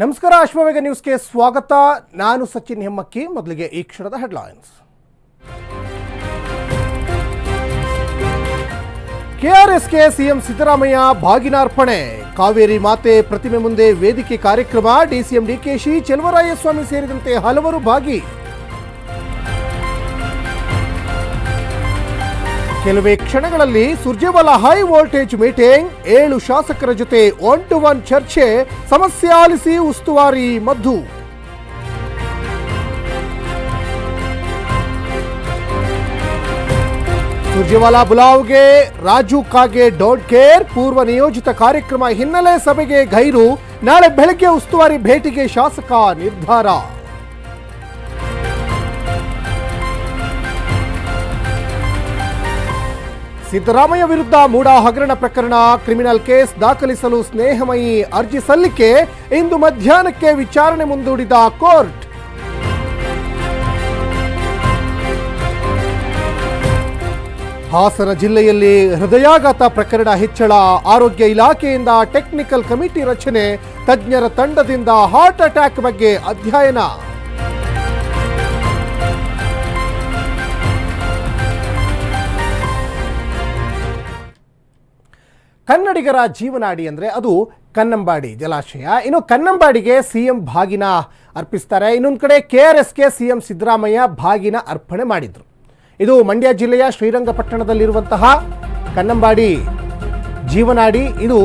ನಮಸ್ಕಾರ ಅಶ್ವವೇಗ ನ್ಯೂಸ್ಗೆ ಸ್ವಾಗತ. ನಾನು ಸಚಿನ್ ಹೆಮ್ಮಕ್ಕಿ, ಮೊದಲಿಗೆ ಈ ಕ್ಷಣದ ಹೆಡ್ಲೈನ್ಸ್. ಕೆಆರ್ಎಸ್ಗೆ ಸಿಎಂ ಸಿದ್ದರಾಮಯ್ಯ ಭಾಗಿನಾರ್ಪಣೆ. ಕಾವೇರಿ ಮಾತೆ ಪ್ರತಿಮೆ ಮುಂದೆ ವೇದಿಕೆ ಕಾರ್ಯಕ್ರಮ ಡಿಸಿಎಂ ಡಿಕೆಶಿ ಚೆಲುವರಾಯಸ್ವಾಮಿ ಸೇರಿದಂತೆ ಹಲವರು ಭಾಗಿ. ಕೆಲವೇ ಕ್ಷಣಗಳಲ್ಲಿ ಸುರ್ಜೇವಾಲಾ ಹೈ ವೋಲ್ಟೇಜ್ ಮೀಟಿಂಗ್ ಏಳು ಶಾಸಕರ ಜೊತೆ ಒನ್ ಟು ಒನ್ ಚರ್ಚೆ, ಸಮಸ್ಯೆ ಆಲಿಸಿ ಉಸ್ತುವಾರಿ ಮದ್ದು. ಸುರ್ಜೇವಾಲಾ ಬುಲಾವ್ಗೆ, ರಾಜು ಕಾಗೆ ಡೋಂಟ್ ಕೇರ್ ಪೂರ್ವ ನಿಯೋಜಿತ ಕಾರ್ಯಕ್ರಮ ಹಿನ್ನೆಲೆ ಸಭೆಗೆ ಗೈರು, ನಾಳೆ ಬೆಳಗ್ಗೆ ಉಸ್ತುವಾರಿ ಭೇಟಿಗೆ ಶಾಸಕ ನಿರ್ಧಾರ. ಸಿದ್ದರಾಮಯ್ಯ ವಿರುದ್ಧ ಮೂಡಾ ಹಗರಣ ಪ್ರಕರಣ, ಕ್ರಿಮಿನಲ್ ಕೇಸ್ ದಾಖಲಿಸಲು ಸ್ನೇಹಮಯಿ ಅರ್ಜಿ ಸಲ್ಲಿಕೆ, ಇಂದು ಮಧ್ಯಾಹ್ನಕ್ಕೆ ವಿಚಾರಣೆ ಮುಂದೂಡಿದ ಕೋರ್ಟ್. ಹಾಸನ ಜಿಲ್ಲೆಯಲ್ಲಿ ಹೃದಯಾಘಾತ ಪ್ರಕರಣ ಹೆಚ್ಚಳ, ಆರೋಗ್ಯ ಇಲಾಖೆಯಿಂದ ಟೆಕ್ನಿಕಲ್ ಕಮಿಟಿ ರಚನೆ, ತಜ್ಞರ ತಂಡದಿಂದ ಹಾರ್ಟ್ ಅಟ್ಯಾಕ್ ಬಗ್ಗೆ ಅಧ್ಯಯನ. ಕನ್ನಡಿಗರ ಜೀವನಾಡಿ ಅಂದರೆ ಅದು ಕನ್ನಂಬಾಡಿ ಜಲಾಶಯ. ಇನ್ನು ಕನ್ನಂಬಾಡಿಗೆ ಸಿ ಎಂ ಭಾಗಿನ ಅರ್ಪಿಸ್ತಾರೆ. ಇನ್ನೊಂದು ಕಡೆ ಕೆ ಆರ್ ಎಸ್ಗೆ ಸಿಎಂ ಸಿದ್ದರಾಮಯ್ಯ ಭಾಗಿನ ಅರ್ಪಣೆ ಮಾಡಿದರು. ಇದು ಮಂಡ್ಯ ಜಿಲ್ಲೆಯ ಶ್ರೀರಂಗಪಟ್ಟಣದಲ್ಲಿರುವಂತಹ ಕನ್ನಂಬಾಡಿ ಜೀವನಾಡಿ. ಇದು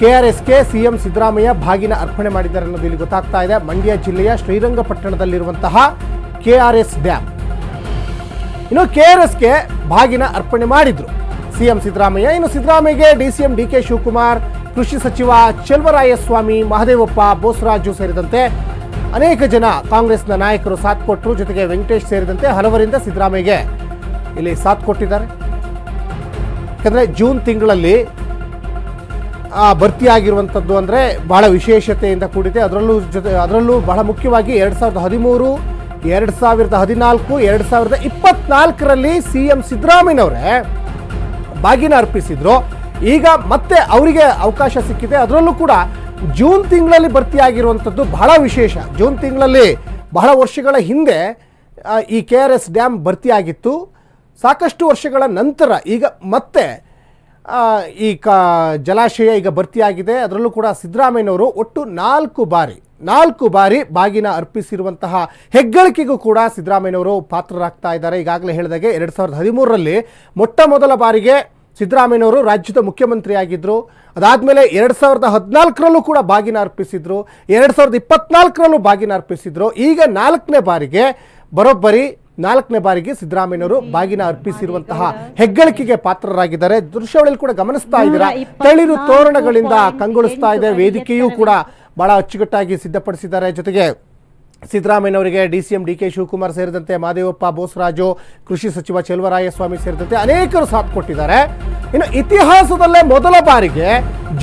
ಕೆ ಆರ್ ಎಸ್ಗೆ ಸಿಎಂ ಸಿದ್ದರಾಮಯ್ಯ ಭಾಗಿನ ಅರ್ಪಣೆ ಮಾಡಿದ್ದಾರೆ ಅನ್ನೋದು ಇಲ್ಲಿ ಗೊತ್ತಾಗ್ತಾ ಇದೆ. ಮಂಡ್ಯ ಜಿಲ್ಲೆಯ ಶ್ರೀರಂಗಪಟ್ಟಣದಲ್ಲಿರುವಂತಹ ಕೆ ಆರ್ ಎಸ್ ಡ್ಯಾಮ್ ಇನ್ನು ಕೆ ಆರ್ ಎಸ್ಗೆ ಭಾಗಿನ ಅರ್ಪಣೆ ಮಾಡಿದ್ರು. ಸಿಎಂ ಸಿದ್ದರಾಮಯ್ಯ. ಇನ್ನು ಸಿದ್ದರಾಮಯ್ಯಗೆ ಡಿಸಿಎಂ ಡಿಕೆ ಶಿವಕುಮಾರ್, ಕೃಷಿ ಸಚಿವ ಚೆಲುವರಾಯಸ್ವಾಮಿ, ಮಹದೇವಪ್ಪ, ಬೋಸರಾಜು ಸೇರಿದಂತೆ ಅನೇಕ ಜನ ಕಾಂಗ್ರೆಸ್ನ ನಾಯಕರು ಸಾಥ್ ಕೊಟ್ಟರು. ಜೊತೆಗೆ ವೆಂಕಟೇಶ್ ಸೇರಿದಂತೆ ಹಲವರಿಂದ ಸಿದ್ದರಾಮಯ್ಯಗೆ ಇಲ್ಲಿ ಸಾಥ್ ಕೊಟ್ಟಿದ್ದಾರೆ. ಯಾಕಂದರೆ ಜೂನ್ ತಿಂಗಳಲ್ಲಿ ಭರ್ತಿಯಾಗಿರುವಂಥದ್ದು ಅಂದರೆ ಬಹಳ ವಿಶೇಷತೆಯಿಂದ ಕೂಡಿದೆ. ಅದರಲ್ಲೂ ಜೊತೆ, ಅದರಲ್ಲೂ ಬಹಳ ಮುಖ್ಯವಾಗಿ ಎರಡು ಸಾವಿರದ ಹದಿಮೂರು, ಎರಡು ಸಾವಿರದ ಹದಿನಾಲ್ಕು, ಎರಡು ಸಾವಿರದ ಇಪ್ಪತ್ನಾಲ್ಕರಲ್ಲಿ ಸಿ ಎಂ ಸಿದ್ದರಾಮಯ್ಯನವರೇ ಬಾಗಿನ ಅರ್ಪಿಸಿದ್ರು. ಈಗ ಮತ್ತೆ ಅವರಿಗೆ ಅವಕಾಶ ಸಿಕ್ಕಿದೆ. ಅದರಲ್ಲೂ ಕೂಡ ಜೂನ್ ತಿಂಗಳಲ್ಲಿ ಭರ್ತಿಯಾಗಿರುವಂಥದ್ದು ಬಹಳ ವಿಶೇಷ. ಜೂನ್ ತಿಂಗಳಲ್ಲಿ ಬಹಳ ವರ್ಷಗಳ ಹಿಂದೆ ಈ ಕೆ ಆರ್ ಎಸ್ ಡ್ಯಾಮ್ ಭರ್ತಿಯಾಗಿತ್ತು. ಸಾಕಷ್ಟು ವರ್ಷಗಳ ನಂತರ ಈಗ ಮತ್ತೆ ಈ ಕ ಜಲಾಶಯ ಈಗ ಭರ್ತಿಯಾಗಿದೆ. ಅದರಲ್ಲೂ ಕೂಡ ಸಿದ್ದರಾಮಯ್ಯನವರು ಒಟ್ಟು ನಾಲ್ಕು ಬಾರಿ ನಾಲ್ಕು ಬಾರಿ ಬಾಗಿನ ಅರ್ಪಿಸಿರುವಂತಹ ಹೆಗ್ಗಳಿಕೆಗೂ ಕೂಡ ಸಿದ್ದರಾಮಯ್ಯನವರು ಪಾತ್ರರಾಗ್ತಾ ಇದ್ದಾರೆ. ಈಗಾಗಲೇ ಹೇಳಿದಾಗೆ ಎರಡು ಸಾವಿರದ ಹದಿಮೂರರಲ್ಲಿ ಮೊಟ್ಟ ಮೊದಲ ಬಾರಿಗೆ ಸಿದ್ದರಾಮಯ್ಯನವರು ರಾಜ್ಯದ ಮುಖ್ಯಮಂತ್ರಿಯಾಗಿದ್ದರು ಅದಾದಮೇಲೆ ಎರಡು ಸಾವಿರದ ಹದಿನಾಲ್ಕರಲ್ಲೂ ಕೂಡ ಬಾಗಿನ ಅರ್ಪಿಸಿದ್ರು. ಎರಡು ಸಾವಿರದ ಇಪ್ಪತ್ನಾಲ್ಕರಲ್ಲೂ ಬಾಗಿನ ಅರ್ಪಿಸಿದ್ರು. ಈಗ ನಾಲ್ಕನೇ ಬಾರಿಗೆ ಬರೋಬ್ಬರಿ ನಾಲ್ಕನೇ ಬಾರಿಗೆ ಸಿದ್ದರಾಮಯ್ಯನವರು ಬಾಗಿನ ಅರ್ಪಿಸಿರುವಂತಹ ಹೆಗ್ಗಳಿಕೆಗೆ ಪಾತ್ರರಾಗಿದ್ದಾರೆ. ದೃಶ್ಯಾವಳಿಯಲ್ಲಿ ಕೂಡ ಗಮನಿಸ್ತಾ ಇದ್ದೀರಾ? ತಳಿರು ತೋರಣಗಳಿಂದ ಕಂಗೊಳಿಸ್ತಾ ಇದೆ. ವೇದಿಕೆಯೂ ಕೂಡ ಬಹಳ ಅಚ್ಚುಕಟ್ಟಾಗಿ ಸಿದ್ಧಪಡಿಸಿದ್ದಾರೆ. ಜೊತೆಗೆ ಸಿದ್ದರಾಮಯ್ಯನವರಿಗೆ D C M D K Shivakumar ಸೇರಿದಂತೆ ಮಾದೇವಪ್ಪ ಬೋಸರಾಜು ಕೃಷಿ ಸಚಿವ ಚೆಲುವರಾಯಸ್ವಾಮಿ ಸೇರಿದಂತೆ ಅನೇಕರು ಸಾಥ್ ಕೊಟ್ಟಿದ್ದಾರೆ. ಇನ್ನು ಇತಿಹಾಸದಲ್ಲೇ ಮೊದಲ ಬಾರಿಗೆ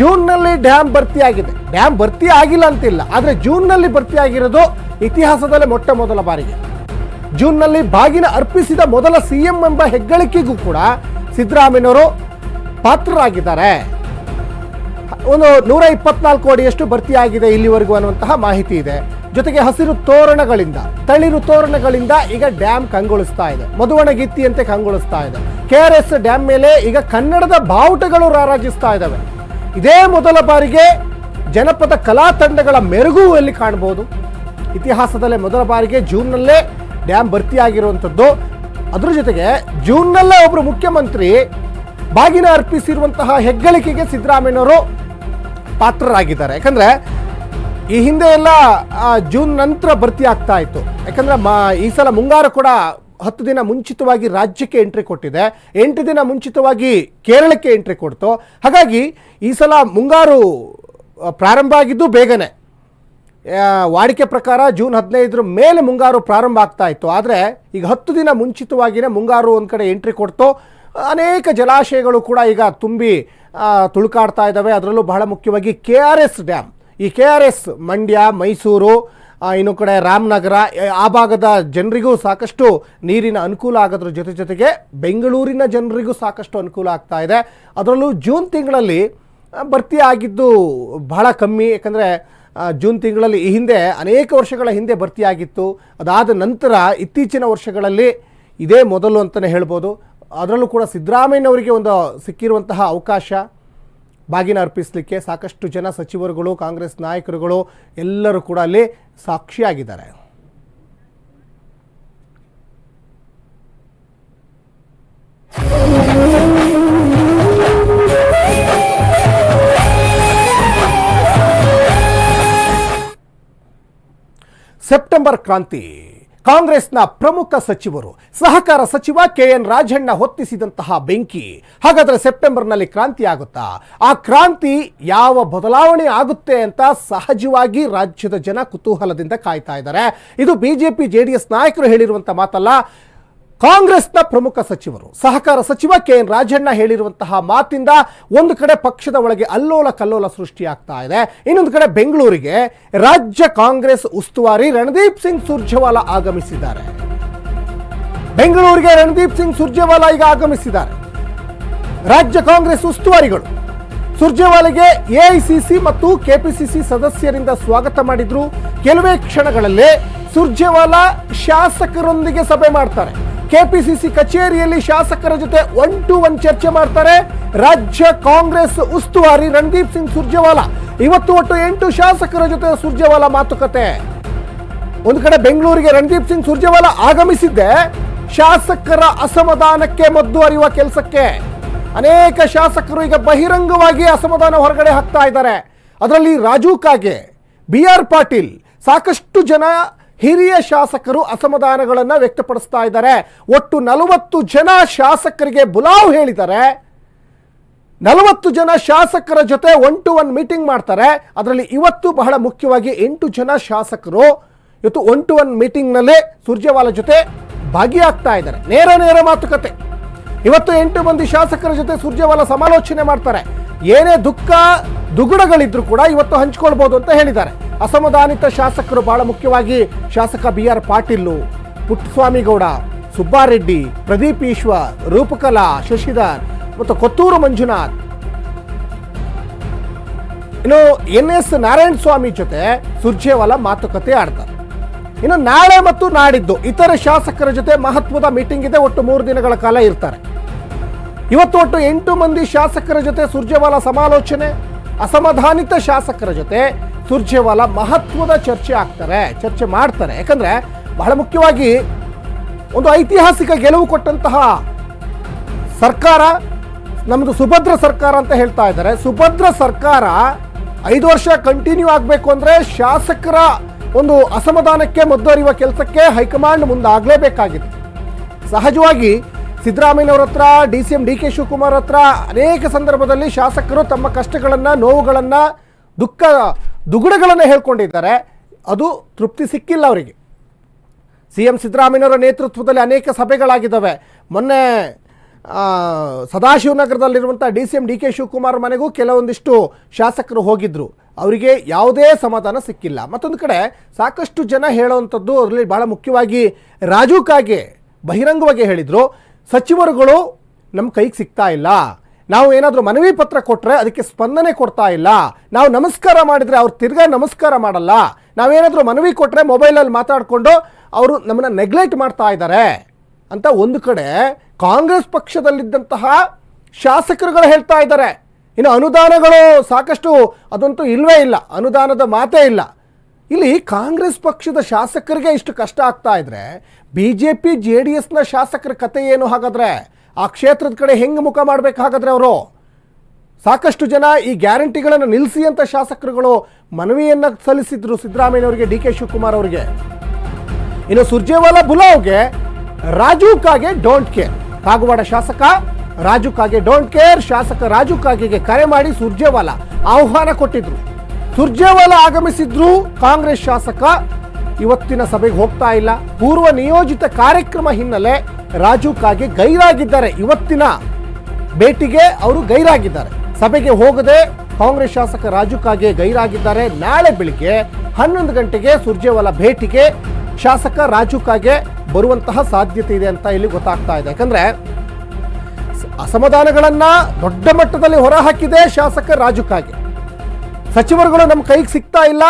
ಜೂನ್ನಲ್ಲಿ ಡ್ಯಾಮ್ ಭರ್ತಿಯಾಗಿದೆ ಡ್ಯಾಮ್ ಭರ್ತಿ ಆಗಿಲ್ಲ ಅಂತಿಲ್ಲ. ಆದರೆ ಜೂನ್ನಲ್ಲಿ ಭರ್ತಿಯಾಗಿರೋದು ಇತಿಹಾಸದಲ್ಲೇ ಮೊಟ್ಟ ಮೊದಲ ಬಾರಿಗೆ. ಜೂನ್ನಲ್ಲಿ ಬಾಗಿನ ಅರ್ಪಿಸಿದ ಮೊದಲ ಸಿಎಂ ಎಂಬ ಹೆಗ್ಗಳಿಕೆಗೂ ಕೂಡ ಸಿದ್ದರಾಮಯ್ಯನವರು ಪಾತ್ರರಾಗಿದ್ದಾರೆ. ಒಂದು ನೂರ ಇಪ್ಪತ್ನಾಲ್ಕು ಅಡಿಯಷ್ಟು ಭರ್ತಿಯಾಗಿದೆ ಇಲ್ಲಿವರೆಗೂ ಅನ್ನುವಂತಹ ಮಾಹಿತಿ ಇದೆ. ಜೊತೆಗೆ ಹಸಿರು ತೋರಣಗಳಿಂದ, ತಳಿರು ತೋರಣಗಳಿಂದ ಈಗ ಡ್ಯಾಮ್ ಕಂಗೊಳಿಸ್ತಾ ಇದೆ. ಮಧುವಣಗಿತ್ತಿಯಂತೆ ಕಂಗೊಳಿಸ್ತಾ ಇದೆ. ಕೆ ಆರ್ ಎಸ್ ಡ್ಯಾಮ್ ಮೇಲೆ ಈಗ ಕನ್ನಡದ ಬಾವುಟಗಳು ರಾರಾಜಿಸ್ತಾ ಇದ್ದಾವೆ ಇದೇ ಮೊದಲ ಬಾರಿಗೆ ಜನಪದ ಕಲಾ ತಂಡಗಳ ಮೆರುಗು ಇಲ್ಲಿ ಕಾಣಬಹುದು ಇತಿಹಾಸದಲ್ಲೇ ಮೊದಲ ಬಾರಿಗೆ ಜೂನ್ನಲ್ಲೇ ಡ್ಯಾಮ್ ಭರ್ತಿಯಾಗಿರುವಂಥದ್ದು ಅದ್ರ ಜೊತೆಗೆ ಜೂನ್ನಲ್ಲೇ ಒಬ್ಬರು ಮುಖ್ಯಮಂತ್ರಿ ಬಾಗಿನ ಅರ್ಪಿಸಿರುವಂತಹ ಹೆಗ್ಗಳಿಕೆಗೆ ಸಿದ್ದರಾಮಯ್ಯನವರು ಪಾತ್ರರಾಗಿದ್ದಾರೆ. ಯಾಕಂದರೆ ಈ ಹಿಂದೆ ಎಲ್ಲ ಜೂನ್ ನಂತರ ಭರ್ತಿ ಆಗ್ತಾ ಇತ್ತು. ಯಾಕಂದ್ರೆ ಮಾ, ಈ ಸಲ ಮುಂಗಾರು ಕೂಡ ಹತ್ತು ದಿನ ಮುಂಚಿತವಾಗಿ ರಾಜ್ಯಕ್ಕೆ ಎಂಟ್ರಿ ಕೊಟ್ಟಿದೆ. ಎಂಟು ದಿನ ಮುಂಚಿತವಾಗಿ ಕೇರಳಕ್ಕೆ ಎಂಟ್ರಿ ಕೊಡ್ತು. ಹಾಗಾಗಿ ಈ ಸಲ ಮುಂಗಾರು ಪ್ರಾರಂಭ ಆಗಿದ್ದು ಬೇಗನೆ. ವಾಡಿಕೆ ಪ್ರಕಾರ ಜೂನ್ ಹದಿನೈದರ ಮೇಲೆ ಮುಂಗಾರು ಪ್ರಾರಂಭ ಆಗ್ತಾ ಇತ್ತು. ಆದರೆ ಈಗ ಹತ್ತು ದಿನ ಮುಂಚಿತವಾಗಿಯೇ ಮುಂಗಾರು ಒಂದು ಕಡೆ ಎಂಟ್ರಿ ಕೊಡ್ತು. ಅನೇಕ ಜಲಾಶಯಗಳು ಕೂಡ ಈಗ ತುಂಬಿ ತುಳುಕಾಡ್ತಾ ಇದ್ದಾವೆ. ಅದರಲ್ಲೂ ಬಹಳ ಮುಖ್ಯವಾಗಿ ಕೆ ಆರ್ ಎಸ್ ಡ್ಯಾಮ್. ಈ K R S Mandya, Mysuru ಇನ್ನು ಕಡೆ ರಾಮನಗರ, ಆ ಭಾಗದ ಜನರಿಗೂ ಸಾಕಷ್ಟು ನೀರಿನ ಅನುಕೂಲ ಆಗೋದ್ರ ಜೊತೆ ಜೊತೆಗೆ ಬೆಂಗಳೂರಿನ ಜನರಿಗೂ ಸಾಕಷ್ಟು ಅನುಕೂಲ ಆಗ್ತಾ ಇದೆ. ಅದರಲ್ಲೂ ಜೂನ್ ತಿಂಗಳಲ್ಲಿ ಭರ್ತಿ ಆಗಿದ್ದು ಬಹಳ ಕಮ್ಮಿ. ಯಾಕಂದರೆ ಜೂನ್ ತಿಂಗಳಲ್ಲಿ ಈ ಹಿಂದೆ ಅನೇಕ ವರ್ಷಗಳ ಹಿಂದೆ ಭರ್ತಿಯಾಗಿತ್ತು. ಅದಾದ ನಂತರ ಇತ್ತೀಚಿನ ವರ್ಷಗಳಲ್ಲಿ ಇದೇ ಮೊದಲು ಅಂತಲೇ ಹೇಳ್ಬೋದು. ಅದರಲ್ಲೂ ಕೂಡ ಸಿದ್ದರಾಮಯ್ಯನವರಿಗೆ ಒಂದು ಸಿಕ್ಕಿರುವಂತಹ ಅವಕಾಶ ಬಾಗಿನ ಅರ್ಪಿಸಲಿಕ್ಕೆ ಸಾಕಷ್ಟು ಜನ ಸಚಿವರುಗಳು, ಕಾಂಗ್ರೆಸ್ ನಾಯಕರುಗಳು ಎಲ್ಲರೂ ಕೂಡ ಅಲ್ಲಿ ಸಾಕ್ಷಿಯಾಗಿದ್ದಾರೆ. ಸೆಪ್ಟೆಂಬರ್ ಕ್ರಾಂತಿ. ಕಾಂಗ್ರೆಸ್ನ ಪ್ರಮುಖ ಸಚಿವರು, ಸಹಕಾರ ಸಚಿವ ಕೆ ಎನ್ ರಾಜಣ್ಣ ಹೊತ್ತಿಸಿದಂತಹ ಬೆಂಕಿ ಹಾಗಾದ್ರೆ ಸೆಪ್ಟೆಂಬರ್ನಲ್ಲಿ ಕ್ರಾಂತಿ ಆಗುತ್ತಾ? ಆ ಕ್ರಾಂತಿ ಯಾವ ಬದಲಾವಣೆ ಆಗುತ್ತೆ ಅಂತ ಸಹಜವಾಗಿ ರಾಜ್ಯದ ಜನ ಕುತೂಹಲದಿಂದ ಕಾಯ್ತಾ ಇದ್ದಾರೆ. ಇದು ಬಿಜೆಪಿ, ಜೆಡಿಎಸ್ ನಾಯಕರು ಹೇಳಿರುವಂತ ಮಾತಲ್ಲ ಕಾಂಗ್ರೆಸ್ನ ಪ್ರಮುಖ ಸಚಿವರು, ಸಹಕಾರ ಸಚಿವ ಕೆ ಎನ್ ರಾಜಣ್ಣ ಹೇಳಿರುವಂತಹ ಮಾತಿಂದ ಒಂದು ಕಡೆ ಪಕ್ಷದ ಒಳಗೆ ಅಲ್ಲೋಲ ಕಲ್ಲೋಲ ಸೃಷ್ಟಿಯಾಗ್ತಾ ಇದೆ. ಇನ್ನೊಂದು ಕಡೆ ಬೆಂಗಳೂರಿಗೆ ರಾಜ್ಯ ಕಾಂಗ್ರೆಸ್ ಉಸ್ತುವಾರಿ ರಣದೀಪ್ ಸಿಂಗ್ ಸುರ್ಜೇವಾಲಾ ಆಗಮಿಸಿದ್ದಾರೆ. ಬೆಂಗಳೂರಿಗೆ ರಣದೀಪ್ ಸಿಂಗ್ ಸುರ್ಜೇವಾಲಾ ಈಗ ಆಗಮಿಸಿದ್ದಾರೆ. ರಾಜ್ಯ ಕಾಂಗ್ರೆಸ್ ಉಸ್ತುವಾರಿಗಳು ಸುರ್ಜೇವಾಲಾಗೆ ಎಐಸಿಸಿ ಮತ್ತು ಕೆಪಿಸಿಸಿ ಸದಸ್ಯರಿಂದ ಸ್ವಾಗತ ಮಾಡಿದ್ರು. ಕೆಲವೇ ಕ್ಷಣಗಳಲ್ಲೇ ಸುರ್ಜೇವಾಲಾ ಶಾಸಕರೊಂದಿಗೆ ಸಭೆ ಮಾಡ್ತಾರೆ. ಕೆಪಿಸಿಸಿ ಕಚೇರಿಯಲ್ಲಿ ಶಾಸಕರ ಜೊತೆ ಒನ್ ಟು ಒನ್ ಚರ್ಚೆ ಮಾಡ್ತಾರೆ. ರಾಜ್ಯ ಕಾಂಗ್ರೆಸ್ ಉಸ್ತುವಾರಿ ರಣದೀಪ್ ಸಿಂಗ್ ಸುರ್ಜೇವಾಲಾ. ಇವತ್ತು ಒಟ್ಟು ಎಂಟು ಶಾಸಕರ ಜೊತೆ ಸುರ್ಜೇವಾಲಾ ಮಾತುಕತೆ. ಒಂದು ಕಡೆ ಬೆಂಗಳೂರಿಗೆ ರಣದೀಪ್ ಸಿಂಗ್ ಸುರ್ಜೇವಾಲಾ ಆಗಮಿಸಿದ್ದೆ. ಶಾಸಕರ ಅಸಮಾಧಾನಕ್ಕೆ ಮದ್ದು ಅರಿಯುವ ಕೆಲಸಕ್ಕೆ. ಅನೇಕ ಶಾಸಕರು ಈಗ ಬಹಿರಂಗವಾಗಿ ಅಸಮಾಧಾನ ಹೊರಗಡೆ ಹಾಕ್ತಾ ಇದ್ದಾರೆ. ಅದರಲ್ಲಿ ರಾಜು ಕಾಗೆ, ಬಿ ಆರ್ ಪಾಟೀಲ್, ಸಾಕಷ್ಟು ಜನ ಹಿರಿಯ ಶಾಸಕರು ಅಸಮಾಧಾನಗಳನ್ನು ವ್ಯಕ್ತಪಡಿಸ್ತಾ ಇದ್ದಾರೆ. ಒಟ್ಟು ನಲವತ್ತು ಜನ ಶಾಸಕರಿಗೆ ಬುಲಾವ್ ಹೇಳಿದ್ದಾರೆ. ನಲವತ್ತು ಜನ ಶಾಸಕರ ಜೊತೆ ಒನ್ ಟು ಒನ್ ಮೀಟಿಂಗ್ ಮಾಡ್ತಾರೆ. ಅದರಲ್ಲಿ ಇವತ್ತು ಬಹಳ ಮುಖ್ಯವಾಗಿ ಎಂಟು ಜನ ಶಾಸಕರು ಇವತ್ತು ಒನ್ ಟು ಒನ್ ಮೀಟಿಂಗ್ನಲ್ಲೇ ಸುರ್ಜೇವಾಲ ಜೊತೆ ಭಾಗಿಯಾಗ್ತಾ ಇದ್ದಾರೆ. ನೇರ ನೇರ ಮಾತುಕತೆ. ಇವತ್ತು ಎಂಟು ಮಂದಿ ಶಾಸಕರ ಜೊತೆ ಸುರ್ಜೇವಾಲ ಸಮಾಲೋಚನೆ ಮಾಡ್ತಾರೆ. ಏನೇ ದುಃಖ ದುಗುಡಗಳಿದ್ರು ಕೂಡ ಇವತ್ತು ಹಂಚ್ಕೊಳ್ಬೋದು ಅಂತ ಹೇಳಿದ್ದಾರೆ. ಅಸಮಾಧಾನಿತ ಶಾಸಕರು ಬಹಳ ಮುಖ್ಯವಾಗಿ ಶಾಸಕ ಬಿ ಆರ್ ಪಾಟೀಲ್ ಪುಟ್ಟಸ್ವಾಮಿ ಗೌಡ ಸುಬ್ಬಾರೆಡ್ಡಿ, ಪ್ರದೀಪ್ ಈಶ್ವರ್, ರೂಪಕಲಾ, ಶಶಿಧರ್ ಮತ್ತು ಕೊತ್ತೂರು ಮಂಜುನಾಥ್. ಇನ್ನು ಎನ್ ಎಸ್ ನಾರಾಯಣ ಸ್ವಾಮಿ ಜೊತೆ ಸುರ್ಜೇವಾಲ ಮಾತುಕತೆ ಆಡ್ತಾರೆ. ಇನ್ನು ನಾಳೆ ಮತ್ತು ನಾಡಿದ್ದು ಇತರ ಶಾಸಕರ ಜೊತೆ ಮಹತ್ವದ ಮೀಟಿಂಗ್ ಇದೆ, ಒಟ್ಟು ಮೂರು ದಿನಗಳ ಕಾಲ ಇರ್ತಾರೆ. ಇವತ್ತು ಒಟ್ಟು ಎಂಟು ಮಂದಿ ಶಾಸಕರ ಜೊತೆ ಸುರ್ಜೇವಾಲ ಸಮಾಲೋಚನೆ, ಅಸಮಾಧಾನಿತ ಶಾಸಕರ ಜೊತೆ ಸುರ್ಜೇವಾಲಾ ಮಹತ್ವದ ಚರ್ಚೆ ಆಗ್ತಾರೆ, ಚರ್ಚೆ ಮಾಡ್ತಾರೆ. ಯಾಕಂದ್ರೆ ಬಹಳ ಮುಖ್ಯವಾಗಿ ಒಂದು ಐತಿಹಾಸಿಕ ಗೆಲುವು ಕೊಟ್ಟಂತಹ ಸರ್ಕಾರ ನಮ್ಮದು ಸುಭದ್ರ ಸರ್ಕಾರ ಅಂತ ಹೇಳ್ತಾ ಇದ್ದಾರೆ. ಸುಭದ್ರ ಸರ್ಕಾರ ಐದು ವರ್ಷ ಕಂಟಿನ್ಯೂ ಆಗಬೇಕು ಅಂದರೆ ಶಾಸಕರ ಒಂದು ಅಸಮಾಧಾನಕ್ಕೆ ಮದ್ದುವರಿಯುವ ಕೆಲಸಕ್ಕೆ ಹೈಕಮಾಂಡ್ ಮುಂದಾಗಲೇಬೇಕಾಗಿದೆ. ಸಹಜವಾಗಿ ಸಿದ್ದರಾಮಯ್ಯನವ್ರ ಹತ್ರ, D C M D K Shivakumar ಹತ್ರ ಅನೇಕ ಸಂದರ್ಭದಲ್ಲಿ ಶಾಸಕರು ತಮ್ಮ ಕಷ್ಟಗಳನ್ನು, ನೋವುಗಳನ್ನು, ದುಃಖ ದುಗುಡಗಳನ್ನು ಹೇಳ್ಕೊಂಡಿದ್ದಾರೆ. ಅದು ತೃಪ್ತಿ ಸಿಕ್ಕಿಲ್ಲ ಅವರಿಗೆ. ಸಿ ಎಂ ಸಿದ್ದರಾಮಯ್ಯನವರ ನೇತೃತ್ವದಲ್ಲಿ ಅನೇಕ ಸಭೆಗಳಾಗಿದ್ದಾವೆ. ಮೊನ್ನೆ ಸದಾಶಿವನಗರದಲ್ಲಿರುವಂಥ D C M D K Shivakumar ಮನೆಗೂ ಕೆಲವೊಂದಿಷ್ಟು ಶಾಸಕರು ಹೋಗಿದ್ದರು ಅವರಿಗೆ ಯಾವುದೇ ಸಮಾಧಾನ ಸಿಕ್ಕಿಲ್ಲ. ಮತ್ತೊಂದು ಕಡೆ ಸಾಕಷ್ಟು ಜನ ಹೇಳುವಂಥದ್ದು ಅದರಲ್ಲಿ ಭಾಳ ಮುಖ್ಯವಾಗಿ ರಾಜು ಕಾಗೆ ಬಹಿರಂಗವಾಗಿ ಹೇಳಿದರು. ಸಚಿವರುಗಳು ನಮ್ಮ ಕೈಗೆ ಸಿಗ್ತಾ ಇಲ್ಲ. ನಾವು ಏನಾದರೂ ಮನವಿ ಪತ್ರ ಕೊಟ್ಟರೆ ಅದಕ್ಕೆ ಸ್ಪಂದನೆ ಕೊಡ್ತಾ ಇಲ್ಲ. ನಾವು ನಮಸ್ಕಾರ ಮಾಡಿದರೆ ಅವ್ರು ತಿರ್ಗಾ ನಮಸ್ಕಾರ ಮಾಡಲ್ಲ. ನಾವೇನಾದರೂ ಮನವಿ ಕೊಟ್ಟರೆ ಮೊಬೈಲಲ್ಲಿ ಮಾತಾಡಿಕೊಂಡು ಅವರು ನಮ್ಮನ್ನು ನೆಗ್ಲೆಕ್ಟ್ ಮಾಡ್ತಾ ಇದ್ದಾರೆ ಅಂತ ಒಂದು ಕಡೆ ಕಾಂಗ್ರೆಸ್ ಪಕ್ಷದಲ್ಲಿದ್ದಂತಹ ಶಾಸಕರುಗಳು ಹೇಳ್ತಾ ಇದ್ದಾರೆ ಇನ್ನು ಅನುದಾನಗಳು ಸಾಕಷ್ಟು ಅದಂತೂ ಇಲ್ಲವೇ ಇಲ್ಲ. ಅನುದಾನದ ಮಾತೇ ಇಲ್ಲ. ಇಲ್ಲಿ ಕಾಂಗ್ರೆಸ್ ಪಕ್ಷದ ಶಾಸಕರಿಗೆ ಇಷ್ಟು ಕಷ್ಟ ಆಗ್ತಾ ಇದ್ರೆ B J P J D ಎಸ್ನ ಶಾಸಕರ ಕತೆ ಏನು ಹಾಗಾದ್ರೆ? ಆ ಕ್ಷೇತ್ರದ ಕಡೆ ಹೆಂಗೆ ಮುಖ ಮಾಡಬೇಕಾಗದ್ರೆ ಅವರು? ಸಾಕಷ್ಟು ಜನ ಈ ಗ್ಯಾರಂಟಿಗಳನ್ನು ನಿಲ್ಲಿಸಿ ಅಂತ ಶಾಸಕರುಗಳು ಮನವಿಯನ್ನು ಸಲ್ಲಿಸಿದ್ರು ಸಿದ್ದರಾಮಯ್ಯನವರಿಗೆ, ಡಿ ಕೆ ಶಿವಕುಮಾರ್ ಅವರಿಗೆ. ಇನ್ನು ಸುರ್ಜೇವಾಲಾ ಬುಲಾವ್ಗೆ ರಾಜು ಕಾಗೆ ಡೋಂಟ್ ಕೇರ್. ಕಾಗವಾಡ ಶಾಸಕ ರಾಜು ಕಾಗೆ ಡೋಂಟ್ ಕೇರ್, ಶಾಸಕ ರಾಜು ಕಾಗೆಗೆ ಕರೆ ಮಾಡಿ ಸುರ್ಜೇವಾಲಾ ಆಹ್ವಾನ ಕೊಟ್ಟಿದ್ರು. ಸುರ್ಜೇವಾಲಾ ಆಗಮಿಸಿದ್ರು ಕಾಂಗ್ರೆಸ್ ಶಾಸಕ ಇವತ್ತಿನ ಸಭೆಗೆ ಹೋಗ್ತಾ ಇಲ್ಲ. ಪೂರ್ವ ನಿಯೋಜಿತ ಕಾರ್ಯಕ್ರಮ ಹಿನ್ನೆಲೆ ರಾಜು ಕಾಗೆ ಗೈರಾಗಿದ್ದಾರೆ. ಇವತ್ತಿನ ಭೇಟಿಗೆ ಅವರು ಗೈರಾಗಿದ್ದಾರೆ. ಸಭೆಗೆ ಹೋಗದೆ ಕಾಂಗ್ರೆಸ್ ಶಾಸಕ ರಾಜು ಕಾಗೆ ಗೈರಾಗಿದ್ದಾರೆ. ನಾಳೆ ಬೆಳಿಗ್ಗೆ ಹನ್ನೊಂದು ಗಂಟೆಗೆ ಸುರ್ಜೇವಾಲಾ ಭೇಟಿಗೆ ಶಾಸಕ ರಾಜು ಕಾಗೆ ಬರುವಂತಹ ಸಾಧ್ಯತೆ ಇದೆ ಅಂತ ಇಲ್ಲಿ ಗೊತ್ತಾಗ್ತಾ ಇದೆ. ಯಾಕಂದ್ರೆ ಅಸಮಾಧಾನಗಳನ್ನ ದೊಡ್ಡ ಮಟ್ಟದಲ್ಲಿ ಹೊರಹಾಕಿದೆ ಶಾಸಕ ರಾಜು ಕಾಗೆ. ಸಚಿವರುಗಳು ನಮ್ಮ ಕೈಗೆ ಸಿಗ್ತಾ ಇಲ್ಲ.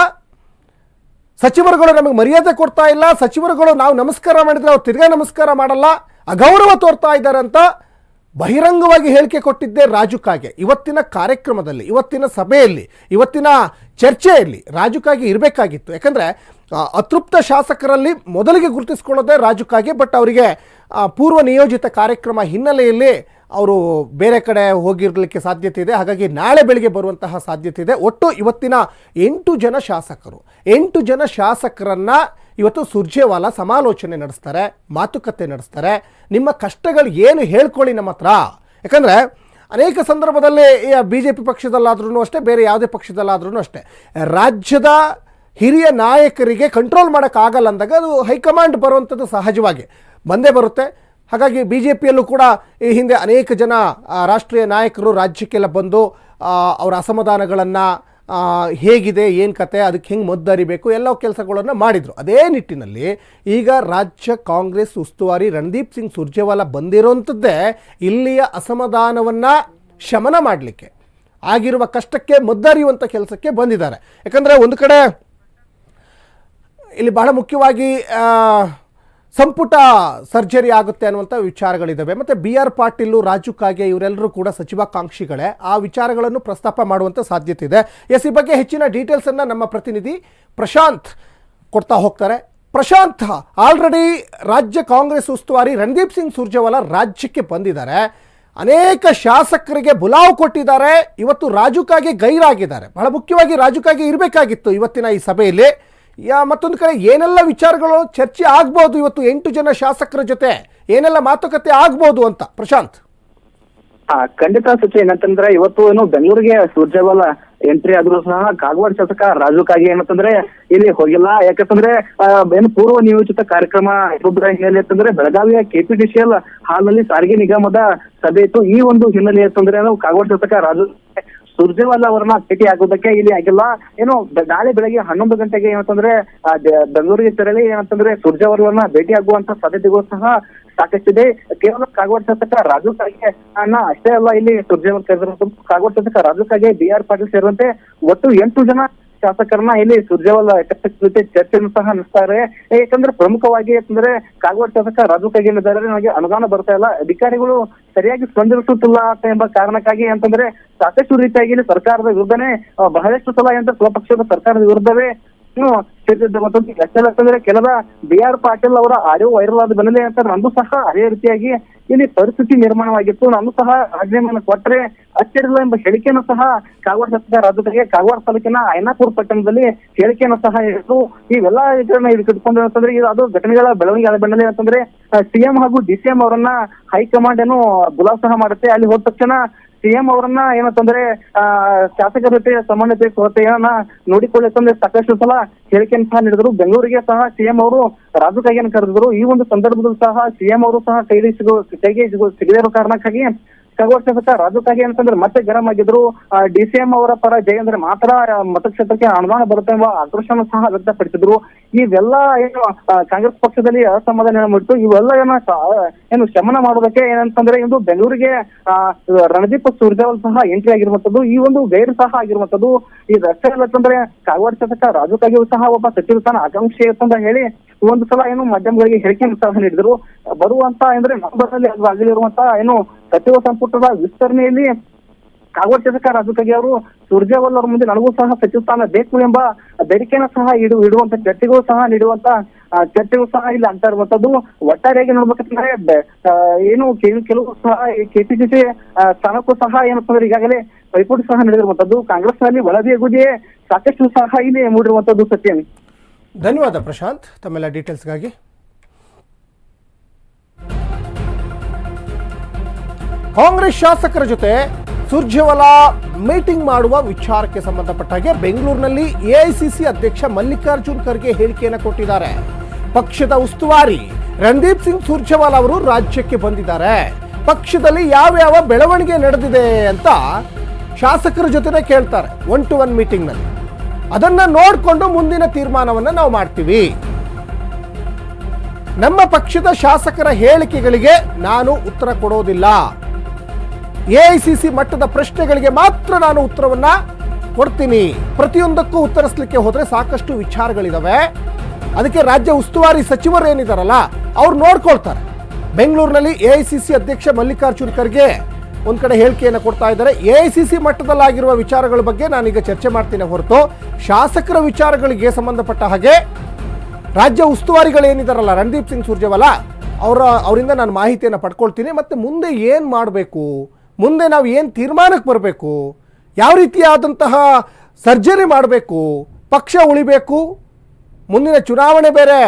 ಸಚಿವರುಗಳು ನಮಗೆ ಮರ್ಯಾದೆ ಕೊಡ್ತಾ ಇಲ್ಲ, ಸಚಿವರುಗಳು ನಾವು ನಮಸ್ಕಾರ ಮಾಡಿದರೆ ಅವ್ರು ತಿರ್ಗಾ ನಮಸ್ಕಾರ ಮಾಡಲ್ಲ, ಅಗೌರವ ತೋರ್ತಾ ಇದ್ದಾರೆ ಅಂತ ಬಹಿರಂಗವಾಗಿ ಹೇಳಿಕೆ ಕೊಟ್ಟಿದ್ದೆ ರಾಜು ಕಾಗೆ. ಇವತ್ತಿನ ಕಾರ್ಯಕ್ರಮದಲ್ಲಿ, ಇವತ್ತಿನ ಸಭೆಯಲ್ಲಿ, ಇವತ್ತಿನ ಚರ್ಚೆಯಲ್ಲಿ ರಾಜು ಕಾಗೆ ಇರಬೇಕಾಗಿತ್ತು. ಯಾಕಂದರೆ ಅತೃಪ್ತ ಶಾಸಕರಲ್ಲಿ ಮೊದಲಿಗೆ ಗುರುತಿಸ್ಕೊಳ್ಳೋದೇ ರಾಜು ಕಾಗೆ, ಬಟ್ ಅವರಿಗೆ ಪೂರ್ವ ನಿಯೋಜಿತ ಕಾರ್ಯಕ್ರಮ ಹಿನ್ನೆಲೆಯಲ್ಲಿ ಅವರು ಬೇರೆ ಕಡೆ ಹೋಗಿರಲಿಕ್ಕೆ ಸಾಧ್ಯತೆ ಇದೆ. ಹಾಗಾಗಿ ನಾಳೆ ಬೆಳಿಗ್ಗೆ ಬರುವಂತಹ ಸಾಧ್ಯತೆ ಇದೆ. ಒಟ್ಟು ಇವತ್ತಿನ ಎಂಟು ಜನ ಶಾಸಕರು. ಎಂಟು ಜನ ಶಾಸಕರನ್ನು ಇವತ್ತು ಸುರ್ಜೇವಾಲ ಸಮಾಲೋಚನೆ ನಡೆಸ್ತಾರೆ, ಮಾತುಕತೆ ನಡೆಸ್ತಾರೆ. ನಿಮ್ಮ ಕಷ್ಟಗಳು ಏನು ಹೇಳ್ಕೊಳ್ಳಿ ನಮ್ಮ ಹತ್ರ. ಯಾಕಂದರೆ ಅನೇಕ ಸಂದರ್ಭದಲ್ಲಿ ಬಿ ಜೆ ಪಿ ಪಕ್ಷದಲ್ಲಾದ್ರೂ ಅಷ್ಟೇ, ಬೇರೆ ಯಾವುದೇ ಪಕ್ಷದಲ್ಲಾದ್ರೂ ಅಷ್ಟೇ. ರಾಜ್ಯದ ಹಿರಿಯ ನಾಯಕರಿಗೆ ಕಂಟ್ರೋಲ್ ಮಾಡೋಕ್ಕಾಗಲ್ಲ ಅಂದಾಗ ಅದು ಹೈಕಮಾಂಡ್ ಬರುವಂಥದ್ದು ಸಹಜವಾಗಿ. ಬಂದೇ ಬರುತ್ತೆ. ಹಾಗಾಗಿ ಬಿ ಜೆ ಪಿಯಲ್ಲೂ ಕೂಡ ಈ ಹಿಂದೆ ಅನೇಕ ಜನ ರಾಷ್ಟ್ರೀಯ ನಾಯಕರು ರಾಜ್ಯಕ್ಕೆಲ್ಲ ಬಂದು ಅವರ ಅಸಮಾಧಾನಗಳನ್ನು ಹೇಗಿದೆ, ಏನು ಕತೆ, ಅದಕ್ಕೆ ಹೆಂಗೆ ಮದ್ದರಿಬೇಕು ಎಲ್ಲ ಕೆಲಸಗಳನ್ನು ಮಾಡಿದರು. ಅದೇ ನಿಟ್ಟಿನಲ್ಲಿ ಈಗ ರಾಜ್ಯ ಕಾಂಗ್ರೆಸ್ ಉಸ್ತುವಾರಿ ರಣದೀಪ್ ಸಿಂಗ್ ಸುರ್ಜೇವಾಲಾ ಬಂದಿರೋಂಥದ್ದೇ ಇಲ್ಲಿಯ ಅಸಮಾಧಾನವನ್ನು ಶಮನ ಮಾಡಲಿಕ್ಕೆ, ಆಗಿರುವ ಕಷ್ಟಕ್ಕೆ ಮದ್ದರಿಯುವಂಥ ಕೆಲಸಕ್ಕೆ ಬಂದಿದ್ದಾರೆ. ಯಾಕಂದರೆ ಒಂದು ಕಡೆ ಇಲ್ಲಿ ಬಹಳ ಮುಖ್ಯವಾಗಿ ಸಂಪುಟ ಸರ್ಜರಿ ಆಗುತ್ತೆ ಅನ್ನುವಂಥ ವಿಚಾರಗಳಿದ್ದಾವೆ ಮತ್ತು ಬಿ ಆರ್ ಪಾಟೀಲು, ರಾಜು ಕಾಗೆ ಇವರೆಲ್ಲರೂ ಕೂಡ ಸಚಿವಾಕಾಂಕ್ಷಿಗಳೇ. ಆ ವಿಚಾರಗಳನ್ನು ಪ್ರಸ್ತಾಪ ಮಾಡುವಂಥ ಸಾಧ್ಯತೆ ಇದೆ. ಎಸ್, ಈ ಬಗ್ಗೆ ಹೆಚ್ಚಿನ ಡೀಟೇಲ್ಸನ್ನು ನಮ್ಮ ಪ್ರತಿನಿಧಿ ಪ್ರಶಾಂತ್ ಕೊಡ್ತಾ ಹೋಗ್ತಾರೆ. ಪ್ರಶಾಂತ್ ಆಲ್ರೆಡಿ ರಾಜ್ಯ ಕಾಂಗ್ರೆಸ್ ಉಸ್ತುವಾರಿ ರಣದೀಪ್ ಸಿಂಗ್ ಸುರ್ಜೇವಾಲಾ ರಾಜ್ಯಕ್ಕೆ ಬಂದಿದ್ದಾರೆ. ಅನೇಕ ಶಾಸಕರಿಗೆ ಬುಲಾವ್ ಕೊಟ್ಟಿದ್ದಾರೆ. ಇವತ್ತು ರಾಜುಕಾಗೆ ಗೈರಾಗಿದ್ದಾರೆ. ಬಹಳ ಮುಖ್ಯವಾಗಿ ರಾಜುಕಾಗೆ ಇರಬೇಕಾಗಿತ್ತು ಇವತ್ತಿನ ಈ ಸಭೆಯಲ್ಲಿ. ಯಾ, ಮತ್ತೊಂದು ಕಡೆ ಏನೆಲ್ಲ ವಿಚಾರಗಳು ಚರ್ಚೆ ಆಗ್ಬೋದು ಇವತ್ತು ಎಂಟು ಜನ ಶಾಸಕರ ಜೊತೆ? ಏನೆಲ್ಲ ಮಾತುಕತೆ ಆಗ್ಬೋದು ಅಂತ? ಪ್ರಶಾಂತ್. ಆ, ಖಂಡಿತ ಸಚಿವ ಏನಂತಂದ್ರೆ ಇವತ್ತು ಏನು ಬೆಂಗಳೂರಿಗೆ ಸುರ್ಜೇವಾಲ ಎಂಟ್ರಿ ಆದ್ರೂ ಸಹ ಕಾಗವಾಡ ಶಾಸಕ ರಾಜು ಕಾಗೆ ಏನಂತಂದ್ರೆ ಇಲ್ಲಿ ಹೋಗಿಲ್ಲ. ಯಾಕಂತಂದ್ರೆ ಏನು ಪೂರ್ವ ನಿಯೋಜಿತ ಕಾರ್ಯಕ್ರಮ ಇರೋದ್ರ ಹಿನ್ನೆಲೆ ಅಂತಂದ್ರೆ ಬೆಳಗಾವಿಯ ಕೆಪಿಟಿಸಿಎಲ್ ಹಾಲ್ನಲ್ಲಿ ಸಾರಿಗೆ ನಿಗಮದ ಸಭೆ ಇತ್ತು. ಈ ಒಂದು ಹಿನ್ನೆಲೆ ಅಂತಂದ್ರೆ ಶಾಸಕ ರಾಜು ಸುರ್ಜೇವಾಲ ಅವರನ್ನ ಭೇಟಿ ಆಗೋದಕ್ಕೆ ಇಲ್ಲಿ ಆಗಿಲ್ಲ. ಏನು ನಾಳೆ ಬೆಳಗ್ಗೆ ಹನ್ನೊಂದು ಗಂಟೆಗೆ ಏನಂತಂದ್ರೆ ಬೆಂಗಳೂರಿಗೆ ತೆರಳಿ ಏನಂತಂದ್ರೆ ಸುರ್ಜೇವಾಲವರನ್ನ ಭೇಟಿ ಆಗುವಂತ ಸಾಧ್ಯತೆಗಳು ಸಹ ಸಾಕಷ್ಟಿದೆ. ಕೇವಲ ಕಾಗವಾಡ ಶಾಸಕ ರಾಜು ಕಾಗೆ ಅನ್ನ ಅಷ್ಟೇ ಅಲ್ಲ, ಇಲ್ಲಿ ಸುರ್ಜೇವಾಲ ಕಾಗವಾಡ ಶಾಸಕ ರಾಜು ಕಾಗೆ ಬಿ ಆರ್ ಪಾಟೀಲ್ ಸೇರಿದಂತೆ ಒಟ್ಟು ಎಂಟು ಜನ ಶಾಸಕರನ್ನ ಇಲ್ಲಿ ಸುರ್ಜೇವಾಲ ಜೊತೆ ಚರ್ಚೆಯನ್ನು ಸಹ ನಡೆಸ್ತಾರೆ. ಯಾಕಂದ್ರೆ ಪ್ರಮುಖವಾಗಿ ಯಾಕಂದ್ರೆ ಕಾಗವಾಡ ಶಾಸಕ ರಾಜು ಕಾಗೆ ಏನಿದ್ದಾರೆ ನಮಗೆ ಅನುದಾನ ಬರ್ತಾ ಇಲ್ಲ. ಅಧಿಕಾರಿಗಳು ಸರಿಯಾಗಿ ಸ್ಪಂದಿಸುತ್ತಿಲ್ಲ ಎಂಬ ಕಾರಣಕ್ಕಾಗಿ ಅಂತಂದ್ರೆ ಸಾಕಷ್ಟು ರೀತಿಯಾಗಿ ಸರ್ಕಾರದ ವಿರುದ್ಧನೇ ಬಹಳಷ್ಟು ಸಲ ಎಂತ ಸ್ವಪಕ್ಷದ ಸರ್ಕಾರದ ವಿರುದ್ಧವೇ ಎಷ್ಟೆಲ್ಲ ಅಂತಂದ್ರೆ ಕೆಲವ ಬಿ ಆರ್ ಪಾಟೀಲ್ ಅವರ ಆಡಿಯೋ ವೈರಲ್ ಆದ ಬೆನ್ನಲ್ಲೇ ಅಂತ ನಂದು ಸಹ ಅದೇ ರೀತಿಯಾಗಿ ಇಲ್ಲಿ ಪರಿಸ್ಥಿತಿ ನಿರ್ಮಾಣವಾಗಿತ್ತು. ನಾನು ಸಹ ರಾಜೀನಾಮೆಯನ್ನು ಕೊಟ್ಟರೆ ಅಚ್ಚರಿಲ್ಲ ಎಂಬ ಹೇಳಿಕೆಯನ್ನು ಸಹ ಕಾಗವಾಡ ಶಾಸಕ ರಾಜ್ಯದಲ್ಲಿ ಕಾಗವಾಡ ತಾಲೂಕಿನ ಐನಾಪುರ ಪಟ್ಟಣದಲ್ಲಿ ಹೇಳಿಕೆಯನ್ನು ಸಹ ಹೇಳಿದ್ರು. ಇವೆಲ್ಲ ಇಟ್ಕೊಂಡು ಅಂತಂದ್ರೆ ಇದು ಅದು ಘಟನೆಗಳ ಬೆಳವಣಿಗೆ ಆದ ಬೆನ್ನಲ್ಲೇ ಅಂತಂದ್ರೆ ಸಿಎಂ ಹಾಗೂ ಡಿಸಿಎಂ ಅವರನ್ನ ಹೈಕಮಾಂಡ್ ಏನು ಗುಲಾಬ್ ಸಹ ಮಾಡುತ್ತೆ. ಅಲ್ಲಿ ಹೋದ ತಕ್ಷಣ ಸಿಎಂ ಅವರನ್ನ ಏನಂತಂದ್ರೆ ಆ, ಶಾಸಕರ ಜೊತೆ ಸಮನ್ವಯತೆ ಕೊರತೆಯನ್ನ ನೋಡಿಕೊಳ್ಳುತ್ತಂದ್ರೆ ಸಾಕಷ್ಟು ಸಲ ಹೇಳಿಕೆಯನ್ನು ಸಹ ನೀಡಿದ್ರು ಬೆಂಗಳೂರಿಗೆ ಸಹ ಸಿಎಂ ಅವರು ರಾಜು ಕಾಗೆಯನ್ನು ಕರೆದಿದ್ರು. ಈ ಒಂದು ಸಂದರ್ಭದಲ್ಲೂ ಸಹ ಸಿಎಂ ಅವರು ಸಹ ಕೈಗೆ ಸಿಗೋ ಕೈಗೆ ಸಿಗೋ, ಸಿಗದೇ ಕಾರಣಕ್ಕಾಗಿ ಕಾಗವಾಡ ಶಾಸಕ ರಾಜು ಕಾಗೆ ಅಂತಂದ್ರೆ ಮತ್ತೆ ಗರಂ ಆಗಿದ್ರು. ಡಿ ಸಿ ಎಂ ಅವರ ಪರ ಜಯ ಅಂದ್ರೆ ಮಾತ್ರ ಮತಕ್ಷೇತ್ರಕ್ಕೆ ಅನುದಾನ ಬರುತ್ತೆ ಎಂಬ ಆಕ್ರೋಶವನ್ನು ಸಹ ವ್ಯಕ್ತಪಡಿಸಿದ್ರು. ಇವೆಲ್ಲ ಏನು ಕಾಂಗ್ರೆಸ್ ಪಕ್ಷದಲ್ಲಿ ಅಸಮಾಧಾನ ಮಾಡಿತ್ತು? ಇವೆಲ್ಲ ಏನ ಏನು ಶಮನ ಮಾಡೋದಕ್ಕೆ ಏನಂತಂದ್ರೆ ಇಂದು ಬೆಂಗಳೂರಿಗೆ ರಣದೀಪ್ ಸುರ್ಜೇವಾಲ್ ಸಹ ಎಂಟ್ರಿ ಆಗಿರುವಂತದ್ದು ಈ ಒಂದು ಗೈರು ಸಹ ಆಗಿರುವಂತದ್ದು ಈ ರಸ್ತೆ ಅಂತಂದ್ರೆ ಕಾಗವಾಡ ಶಾಸಕ ರಾಜು ಕಾಗೇವ್ ಸಹ ಒಬ್ಬ ಸಚಿವ ಸ್ಥಾನ ಆಕಾಂಕ್ಷಿ ಅಂತ ಹೇಳಿ ಒಂದು ಸಲ ಏನು ಮಾಧ್ಯಮಗಳಿಗೆ ಹೇಳಿಕೆ ಸಹ ನೀಡಿದ್ರು. ಬರುವಂತ ಅಂದ್ರೆ ನಂಬರ್ನಲ್ಲಿ ಅದು ಆಗಲಿರುವಂತ ಏನು ಸಚಿವ ಸಂಪುಟದ ವಿಸ್ತರಣೆಯಲ್ಲಿ ಕಾಗವಾಡ ಶಾಸಕ ರಾಜು ಕಾಗೇ ಅವರು ಸುರ್ಜೇವಾಲ್ ಅವರ ಮುಂದೆ ನನಗೂ ಸಹ ಸಚಿವ ಸ್ಥಾನ ಬೇಕು ಎಂಬ ಬೇಡಿಕೆಯನ್ನು ಸಹ ಇಡು ಇಡುವಂತ ಚರ್ಚೆಗಳು ಸಹ ನೀಡುವಂತ ಚರ್ಚೆಗಳು ಸಹ ಇಲ್ಲಿ ಅಂತ ಇರುವಂತದ್ದು ಒಟ್ಟಾರೆಯಾಗಿ ಆ, ಏನು ಕೆಲವು ಸಹ ಕೆಪಿಸಿಸಿ ಸ್ಥಾನಕ್ಕೂ ಸಹ ಏನಂತಂದ್ರೆ ಈಗಾಗಲೇ ಪೈಪೋಟಿ ಸಹ ನಡೆದಿರುವಂತದ್ದು. ಕಾಂಗ್ರೆಸ್ನಲ್ಲಿ ಒಳಗೆ ಗುದಿಯೇ ಸಾಕಷ್ಟು ಸಹ ಇಲ್ಲಿ ಮೂಡಿರುವಂತದ್ದು ಸತ್ಯನ್ ಧನ್ಯವಾದ ಪ್ರಶಾಂತ್. ತಮ್ಮೆಲ್ಲ ಡೀಟೇಲ್ಸ್ಗಾಗಿ. ಕಾಂಗ್ರೆಸ್ ಶಾಸಕರ ಜೊತೆ ಸುರ್ಜೇವಾಲಾ ಮೀಟಿಂಗ್ ಮಾಡುವ ವಿಚಾರಕ್ಕೆ ಸಂಬಂಧಪಟ್ಟ ಹಾಗೆ ಬೆಂಗಳೂರಿನಲ್ಲಿ ಎಐಸಿಸಿ ಅಧ್ಯಕ್ಷ ಮಲ್ಲಿಕಾರ್ಜುನ್ ಖರ್ಗೆ ಹೇಳಿಕೆಯನ್ನು ಕೊಟ್ಟಿದ್ದಾರೆ. ಪಕ್ಷದ ಉಸ್ತುವಾರಿ ರಣದೀಪ್ ಸಿಂಗ್ ಸುರ್ಜೇವಾಲಾ ಅವರು ರಾಜ್ಯಕ್ಕೆ ಬಂದಿದ್ದಾರೆ. ಪಕ್ಷದಲ್ಲಿ ಯಾವ್ಯಾವ ಬೆಳವಣಿಗೆ ನಡೆದಿದೆ ಅಂತ ಶಾಸಕರ ಜೊತೆನೆ ಕೇಳ್ತಾರೆ ಒನ್ ಟು ಒನ್ ಮೀಟಿಂಗ್ನಲ್ಲಿ. ಅದನ್ನ ನೋಡಿಕೊಂಡು ಮುಂದಿನ ತೀರ್ಮಾನವನ್ನು ನಾವು ಮಾಡ್ತೀವಿ. ನಮ್ಮ ಪಕ್ಷದ ಶಾಸಕರ ಹೇಳಿಕೆಗಳಿಗೆ ನಾನು ಉತ್ತರ ಕೊಡೋದಿಲ್ಲ. ಎಐಸಿಸಿ ಮಟ್ಟದ ಪ್ರಶ್ನೆಗಳಿಗೆ ಮಾತ್ರ ನಾನು ಉತ್ತರವನ್ನ ಕೊಡ್ತೀನಿ. ಪ್ರತಿಯೊಂದಕ್ಕೂ ಉತ್ತರಿಸಲಿಕ್ಕೆ ಹೋದರೆ ಸಾಕಷ್ಟು ವಿಚಾರಗಳಿದಾವೆ. ಅದಕ್ಕೆ ರಾಜ್ಯ ಉಸ್ತುವಾರಿ ಸಚಿವರು ಏನಿದಾರಲ್ಲ, ಅವ್ರು ನೋಡ್ಕೊಳ್ತಾರೆ. ಬೆಂಗಳೂರಿನಲ್ಲಿ ಎ ಐ ಸಿ ಸಿ ಅಧ್ಯಕ್ಷ ಮಲ್ಲಿಕಾರ್ಜುನ್ ಖರ್ಗೆ ಒಂದು ಕಡೆ ಹೇಳಿಕೆಯನ್ನು ಕೊಡ್ತಾ ಇದ್ದಾರೆ. ಎ ಐ ಸಿ ಸಿ ಮಟ್ಟದಲ್ಲಾಗಿರುವ ವಿಚಾರಗಳ ಬಗ್ಗೆ ನಾನೀಗ ಚರ್ಚೆ ಮಾಡ್ತೀನಿ ಹೊರತು ಶಾಸಕರ ವಿಚಾರಗಳಿಗೆ ಸಂಬಂಧಪಟ್ಟ ಹಾಗೆ ರಾಜ್ಯ ಉಸ್ತುವಾರಿಗಳೇನಿದಾರಲ್ಲ ರಣದೀಪ್ ಸಿಂಗ್ ಸುರ್ಜೇವಾಲಾ ಅವರ ಅವರಿಂದ ನಾನು ಮಾಹಿತಿಯನ್ನು ಪಡ್ಕೊಳ್ತೀನಿ. ಮತ್ತು ಮುಂದೆ ಏನು ಮಾಡಬೇಕು? ಮುಂದೆ ನಾವು ಏನು ತೀರ್ಮಾನಕ್ಕೆ ಬರಬೇಕು, ಯಾವ ರೀತಿಯಾದಂತಹ ಸರ್ಜರಿ ಮಾಡಬೇಕು, ಪಕ್ಷ ಉಳಿಬೇಕು, ಮುಂದಿನ ಚುನಾವಣೆ ಬೇರೆ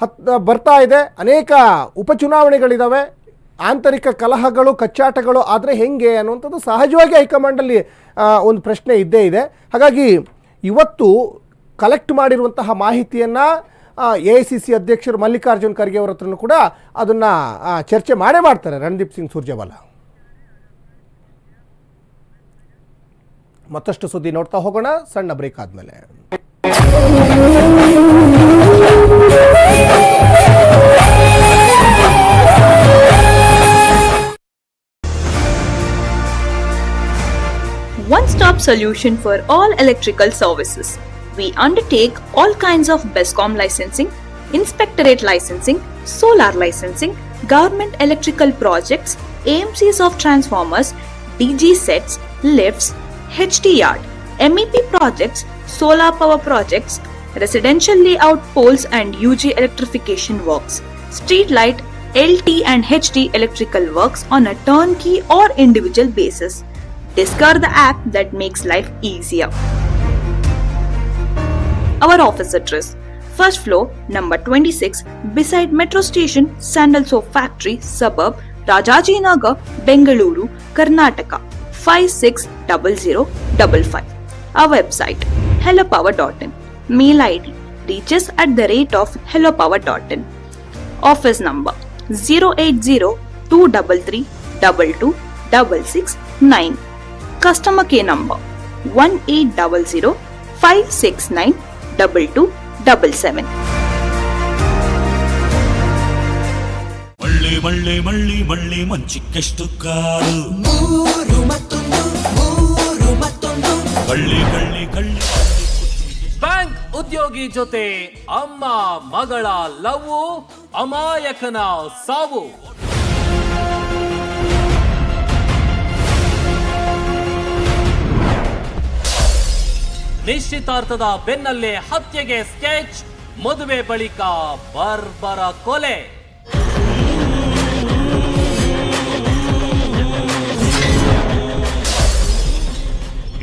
ಹತ್, ಬರ್ತಾ ಇದೆ, ಅನೇಕ ಉಪಚುನಾವಣೆಗಳಿದ್ದಾವೆ ಆಂತರಿಕ ಕಲಹಗಳು, ಕಚ್ಚಾಟಗಳು, ಆದರೆ ಹೆಂಗೆ ಅನ್ನುವಂಥದ್ದು ಸಹಜವಾಗಿ ಹೈಕಮಾಂಡಲ್ಲಿ ಒಂದು ಪ್ರಶ್ನೆ ಇದ್ದೇ ಇದೆ. ಹಾಗಾಗಿ ಇವತ್ತು ಕಲೆಕ್ಟ್ ಮಾಡಿರುವಂತಹ ಮಾಹಿತಿಯನ್ನು ಎ ಐ ಸಿ ಸಿ ಅಧ್ಯಕ್ಷರು ಮಲ್ಲಿಕಾರ್ಜುನ್ ಖರ್ಗೆ ಅವರ ಹತ್ರನೂ ಕೂಡ ಅದನ್ನು ಚರ್ಚೆ ಮಾಡೇ ಮಾಡ್ತಾರೆ ರಣದೀಪ್ ಸಿಂಗ್ ಸುರ್ಜೇವಾಲಾ. ಮತ್ತಷ್ಟು ಸುದ್ದಿ ನೋಡ್ತಾ ಹೋಗೋಣ ಸಣ್ಣ ಬ್ರೇಕ್ ಆದಮೇಲೆ one stop solution for all electrical services. We undertake all kinds of BESCOM licensing, inspectorate licensing, solar licensing, government electrical projects, AMCs of transformers, DG sets, lifts, HT yard, MEP projects, solar power projects, residential layout poles and UG electrification works, street light, LT and HD electrical works on a turnkey or individual basis. Discover the app that makes life easier. Our office address First floor, number 26, beside Metro Station, Sandal Soap Factory, suburb, Rajajinagar, Bengaluru, Karnataka 560055. Our website hellopower.in. Mail ID reaches at the rate of hellopower.in. Office number 080 233 22669. Customer care number 1800 569 2277. ಮಳ್ಳಿ ಮಳ್ಳಿ ಮಳ್ಳಿ ಮಳ್ಳಿ ಮಂಚಿಕ್ಕೆಷ್ಟು car ಮೂರು ಮತ್ತೊಂದು ಮೂರು ಮತ್ತೊಂದು bank ಉದ್ಯೋಗಿ ಜೊತೆ ಅಮ್ಮ ಮಗಳ love, ಅಮಾಯಕನ ಸಾವು. ನಿಶ್ಚಿತಾರ್ಥದ ಬೆನ್ನಲ್ಲೇ ಹತ್ಯೆಗೆ ಸ್ಕೆಚ್, ಮದುವೆ ಬಳಿಕ ಬರ್ಬರ ಕೊಲೆ.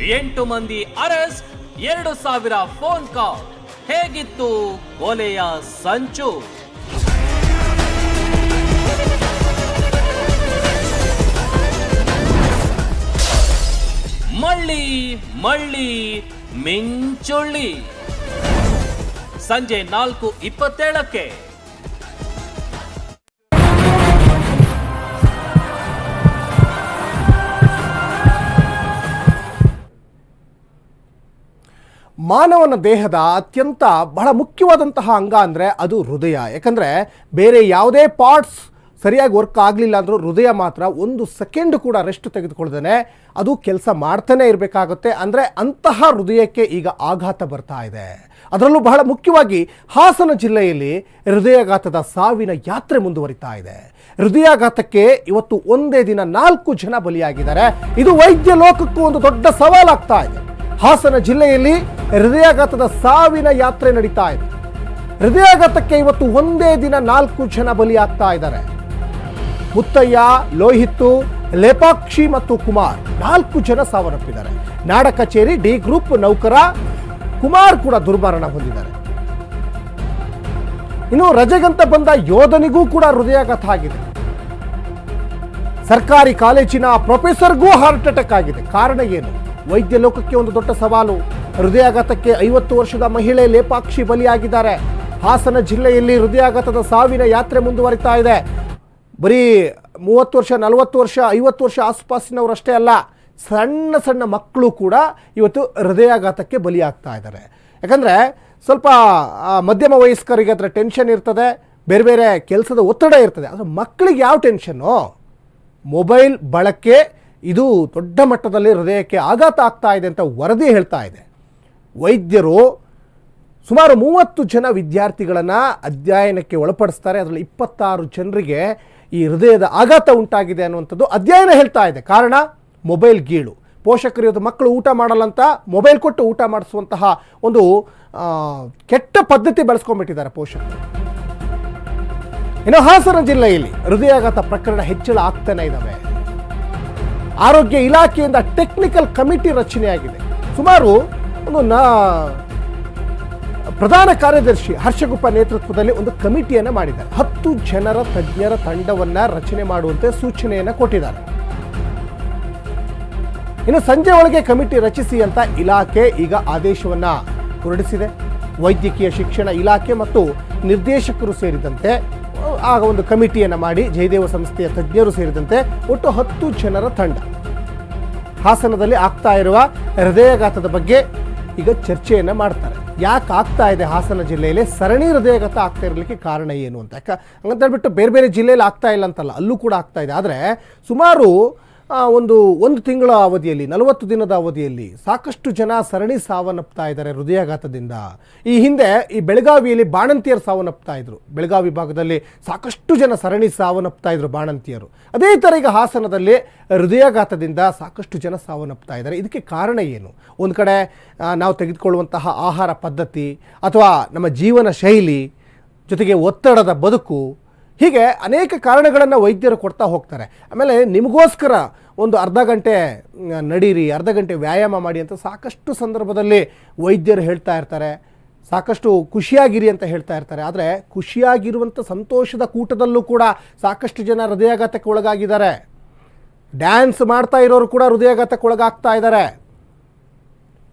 ಎಂಟು ಮಂದಿ ಅರೆಸ್ಟ್ ಎರಡು ಸಾವಿರ ಫೋನ್ ಕಾಲ್. ಹೇಗಿತ್ತು ಕೊಲೆಯ ಸಂಚು? ಮಳ್ಳಿ ಮಳ್ಳಿ, ಮಿಂಚುಳ್ಳಿ. ಸಂಜೆ ನಾಲ್ಕು ಇಪ್ಪತ್ತೇಳಕ್ಕೆ. ಮಾನವನ ದೇಹದ ಅತ್ಯಂತ ಬಹಳ ಮುಖ್ಯವಾದಂತಹ ಅಂಗ ಅಂದರೆ ಅದು ಹೃದಯ. ಯಾಕಂದರೆ ಬೇರೆ ಯಾವುದೇ ಪಾರ್ಟ್ಸ್ ಸರಿಯಾಗಿ ವರ್ಕ್ ಆಗಲಿಲ್ಲ ಅಂದರೂ ಹೃದಯ ಮಾತ್ರ ಒಂದು ಸೆಕೆಂಡ್ ಕೂಡ ರೆಸ್ಟ್ ತೆಗೆದುಕೊಳ್ದೇನೆ ಅದು ಕೆಲಸ ಮಾಡ್ತಾನೆ ಇರಬೇಕಾಗುತ್ತೆ. ಅಂದರೆ ಅಂತಹ ಹೃದಯಕ್ಕೆ ಈಗ ಆಘಾತ ಬರ್ತಾ ಇದೆ. ಅದರಲ್ಲೂ ಬಹಳ ಮುಖ್ಯವಾಗಿ ಹಾಸನ ಜಿಲ್ಲೆಯಲ್ಲಿ ಹೃದಯಾಘಾತದ ಸಾವಿನ ಯಾತ್ರೆ ಮುಂದುವರಿತಾ ಇದೆ. ಹೃದಯಾಘಾತಕ್ಕೆ ಇವತ್ತು ಒಂದೇ ದಿನ ನಾಲ್ಕು ಜನ ಬಲಿಯಾಗಿದ್ದಾರೆ. ಇದು ವೈದ್ಯ ಲೋಕಕ್ಕೂ ಒಂದು ದೊಡ್ಡ ಸವಾಲಾಗ್ತಾ ಇದೆ. ಹಾಸನ ಜಿಲ್ಲೆಯಲ್ಲಿ ಹೃದಯಾಘಾತದ ಸಾವಿನ ಯಾತ್ರೆ ನಡೀತಾ ಇದೆ. ಹೃದಯಾಘಾತಕ್ಕೆ ಇವತ್ತು ಒಂದೇ ದಿನ ನಾಲ್ಕು ಜನ ಬಲಿಯಾಗ್ತಾ ಇದ್ದಾರೆ. ಮುತ್ತಯ್ಯ, ಲೋಹಿತ್ತು, ಲೇಪಾಕ್ಷಿ ಮತ್ತು ಕುಮಾರ್ ನಾಲ್ಕು ಜನ ಸಾವನ್ನಪ್ಪಿದ್ದಾರೆ. ನಾಡ ಕಚೇರಿ, ಡಿ ಗ್ರೂಪ್ ನೌಕರ ಕುಮಾರ್ ಕೂಡ ದುರ್ಮರಣ ಹೊಂದಿದ್ದಾರೆ. ಇನ್ನು ರಜೆಗಂತ ಬಂದ ಯೋಧನಿಗೂ ಕೂಡ ಹೃದಯಾಘಾತ ಆಗಿದೆ. ಸರ್ಕಾರಿ ಕಾಲೇಜಿನ ಪ್ರೊಫೆಸರ್ಗೂ ಹಾರ್ಟ್ ಅಟ್ಯಾಕ್ ಆಗಿದೆ. ಕಾರಣ ಏನು? ವೈದ್ಯ ಲೋಕಕ್ಕೆ ಒಂದು ದೊಡ್ಡ ಸವಾಲು. ಹೃದಯಾಘಾತಕ್ಕೆ ಐವತ್ತು ವರ್ಷದ ಮಹಿಳೆ ಲೇಪಾಕ್ಷಿ ಬಲಿಯಾಗಿದ್ದಾರೆ. ಹಾಸನ ಜಿಲ್ಲೆಯಲ್ಲಿ ಹೃದಯಾಘಾತದ ಸಾವಿನ ಯಾತ್ರೆ ಮುಂದುವರಿತಾ ಇದೆ. ಬರೀ ಮೂವತ್ತು ವರ್ಷ, ನಲವತ್ತು ವರ್ಷ, ಐವತ್ತು ವರ್ಷ ಆಸುಪಾಸಿನವರಷ್ಟೇ ಅಲ್ಲ, ಸಣ್ಣ ಸಣ್ಣ ಮಕ್ಕಳು ಕೂಡ ಇವತ್ತು ಹೃದಯಾಘಾತಕ್ಕೆ ಬಲಿಯಾಗ್ತಾ ಇದ್ದಾರೆ. ಯಾಕಂದರೆ ಸ್ವಲ್ಪ ಮಧ್ಯಮ ವಯಸ್ಕರಿಗೆ ಅದರ ಟೆನ್ಷನ್ ಇರ್ತದೆ. ಬೇರೆ ಬೇರೆ ಕೆಲಸದ ಒತ್ತಡ ಇರ್ತದೆ. ಆದರೆ ಮಕ್ಕಳಿಗೆ ಯಾವ ಟೆನ್ಷನ್ನು ಮೊಬೈಲ್ ಬಳಕೆ ಇದು ದೊಡ್ಡ ಮಟ್ಟದಲ್ಲಿ ಹೃದಯಕ್ಕೆ ಆಘಾತ ಆಗ್ತಾ ಇದೆ ಅಂತ ವರದಿ ಹೇಳ್ತಾ ಇದೆ. ವೈದ್ಯರು ಸುಮಾರು ಮೂವತ್ತು ಜನ ವಿದ್ಯಾರ್ಥಿಗಳನ್ನು ಅಧ್ಯಯನಕ್ಕೆ ಒಳಪಡಿಸ್ತಾರೆ. ಅದರಲ್ಲಿ ಇಪ್ಪತ್ತಾರು ಜನರಿಗೆ ಈ ಹೃದಯದ ಆಘಾತ ಉಂಟಾಗಿದೆ ಅನ್ನುವಂಥದ್ದು ಅಧ್ಯಯನ ಹೇಳ್ತಾ ಇದೆ. ಕಾರಣ ಮೊಬೈಲ್ ಗೀಳು. ಪೋಷಕರು ಇವತ್ತು ಮಕ್ಕಳು ಊಟ ಮಾಡಲ್ಲಂತ ಮೊಬೈಲ್ ಕೊಟ್ಟು ಊಟ ಮಾಡಿಸುವಂತಹ ಒಂದು ಕೆಟ್ಟ ಪದ್ಧತಿ ಬಳಸ್ಕೊಂಡ್ಬಿಟ್ಟಿದ್ದಾರೆ ಪೋಷಕರು. ಇನ್ನು ಹಾಸನ ಜಿಲ್ಲೆಯಲ್ಲಿ ಹೃದಯಾಘಾತ ಪ್ರಕರಣ ಹೆಚ್ಚಳ ಆಗ್ತಾನೆ ಇದ್ದಾವೆ ಆರೋಗ್ಯ ಇಲಾಖೆಯಿಂದ ಟೆಕ್ನಿಕಲ್ ಕಮಿಟಿ ರಚನೆಯಾಗಿದೆ. ಸುಮಾರು ಒಂದು ಪ್ರಧಾನ ಕಾರ್ಯದರ್ಶಿ ಹರ್ಷಗುಪ್ಪ ನೇತೃತ್ವದಲ್ಲಿ ಒಂದು ಕಮಿಟಿಯನ್ನು ಮಾಡಿದ್ದಾರೆ. ಹತ್ತು ಜನರ ತಜ್ಞರ ತಂಡವನ್ನ ರಚನೆ ಮಾಡುವಂತೆ ಸೂಚನೆಯನ್ನು ಕೊಟ್ಟಿದ್ದಾರೆ. ಇನ್ನು ಸಂಜೆ ಒಳಗೆ ಕಮಿಟಿ ರಚಿಸಿ ಅಂತ ಇಲಾಖೆ ಈಗ ಆದೇಶವನ್ನ ಹೊರಡಿಸಿದೆ. ವೈದ್ಯಕೀಯ ಶಿಕ್ಷಣ ಇಲಾಖೆ ಮತ್ತು ನಿರ್ದೇಶಕರು ಸೇರಿದಂತೆ ಆ ಒಂದು ಕಮಿಟಿಯನ್ನು ಮಾಡಿ ಜಯದೇವ ಸಂಸ್ಥೆಯ ತಜ್ಞರು ಸೇರಿದಂತೆ ಒಟ್ಟು ಹತ್ತು ಜನರ ತಂಡ. ಹಾಸನದಲ್ಲಿ ಆಗ್ತಾ ಇರುವ ಹೃದಯಾಘಾತದ ಬಗ್ಗೆ ಈಗ ಚರ್ಚೆಯನ್ನು ಮಾಡ್ತಾರೆ. ಯಾಕೆ ಆಗ್ತಾ ಇದೆ ಹಾಸನ ಜಿಲ್ಲೆಯಲ್ಲಿ? ಸರಣಿ ಹೃದಯಘಾತ ಆಗ್ತಾ ಇರಲಿಕ್ಕೆ ಕಾರಣ ಏನು ಅಂತ. ಯಾಕೆ? ಹಂಗಂತ ಹೇಳ್ಬಿಟ್ಟು ಬೇರೆ ಬೇರೆ ಜಿಲ್ಲೆಯಲ್ಲಿ ಆಗ್ತಾ ಇಲ್ಲ ಅಂತಲ್ಲ, ಅಲ್ಲೂ ಕೂಡ ಆಗ್ತಾ ಇದೆ. ಆದರೆ ಸುಮಾರು ಒಂದು ಒಂದು ತಿಂಗಳ ಅವಧಿಯಲ್ಲಿ, ನಲವತ್ತು ದಿನದ ಅವಧಿಯಲ್ಲಿ ಸಾಕಷ್ಟು ಜನ ಸರಣಿ ಸಾವನ್ನಪ್ತಾ ಇದ್ದಾರೆ ಹೃದಯಾಘಾತದಿಂದ. ಈ ಹಿಂದೆ ಈ ಬೆಳಗಾವಿಯಲ್ಲಿ ಬಾಣಂತಿಯರು ಸಾವನ್ನಪ್ತಾ ಇದ್ರು. ಬೆಳಗಾವಿ ಭಾಗದಲ್ಲಿ ಸಾಕಷ್ಟು ಜನ ಸರಣಿ ಸಾವನ್ನಪ್ತಾ ಇದ್ರು ಬಾಣಂತಿಯರು. ಅದೇ ಥರ ಈಗ ಹಾಸನದಲ್ಲಿ ಹೃದಯಾಘಾತದಿಂದ ಸಾಕಷ್ಟು ಜನ ಸಾವನ್ನಪ್ತಾ ಇದ್ದಾರೆ. ಇದಕ್ಕೆ ಕಾರಣ ಏನು? ಒಂದು ಕಡೆ ನಾವು ತೆಗೆದುಕೊಳ್ಳುವಂತಹ ಆಹಾರ ಪದ್ಧತಿ ಅಥವಾ ನಮ್ಮ ಜೀವನ ಶೈಲಿ, ಜೊತೆಗೆ ಒತ್ತಡದ ಬದುಕು, ಹೀಗೆ ಅನೇಕ ಕಾರಣಗಳನ್ನು ವೈದ್ಯರು ಕೊಡ್ತಾ ಹೋಗ್ತಾರೆ. ಆಮೇಲೆ ನಿಮಗೋಸ್ಕರ ಒಂದು ಅರ್ಧ ಗಂಟೆ ನಡೀರಿ, ಅರ್ಧ ಗಂಟೆ ವ್ಯಾಯಾಮ ಮಾಡಿ ಅಂತ ಸಾಕಷ್ಟು ಸಂದರ್ಭದಲ್ಲಿ ವೈದ್ಯರು ಹೇಳ್ತಾ ಇರ್ತಾರೆ. ಸಾಕಷ್ಟು ಖುಷಿಯಾಗಿರಿ ಅಂತ ಹೇಳ್ತಾ ಇರ್ತಾರೆ. ಆದರೆ ಖುಷಿಯಾಗಿರುವಂಥ ಸಂತೋಷದ ಕೂಟದಲ್ಲೂ ಕೂಡ ಸಾಕಷ್ಟು ಜನ ಹೃದಯಾಘಾತಕ್ಕೆ ಒಳಗಾಗಿದ್ದಾರೆ. ಡ್ಯಾನ್ಸ್ ಮಾಡ್ತಾ ಇರೋರು ಕೂಡ ಹೃದಯಾಘಾತಕ್ಕೆ ಒಳಗಾಗ್ತಾ ಇದ್ದಾರೆ.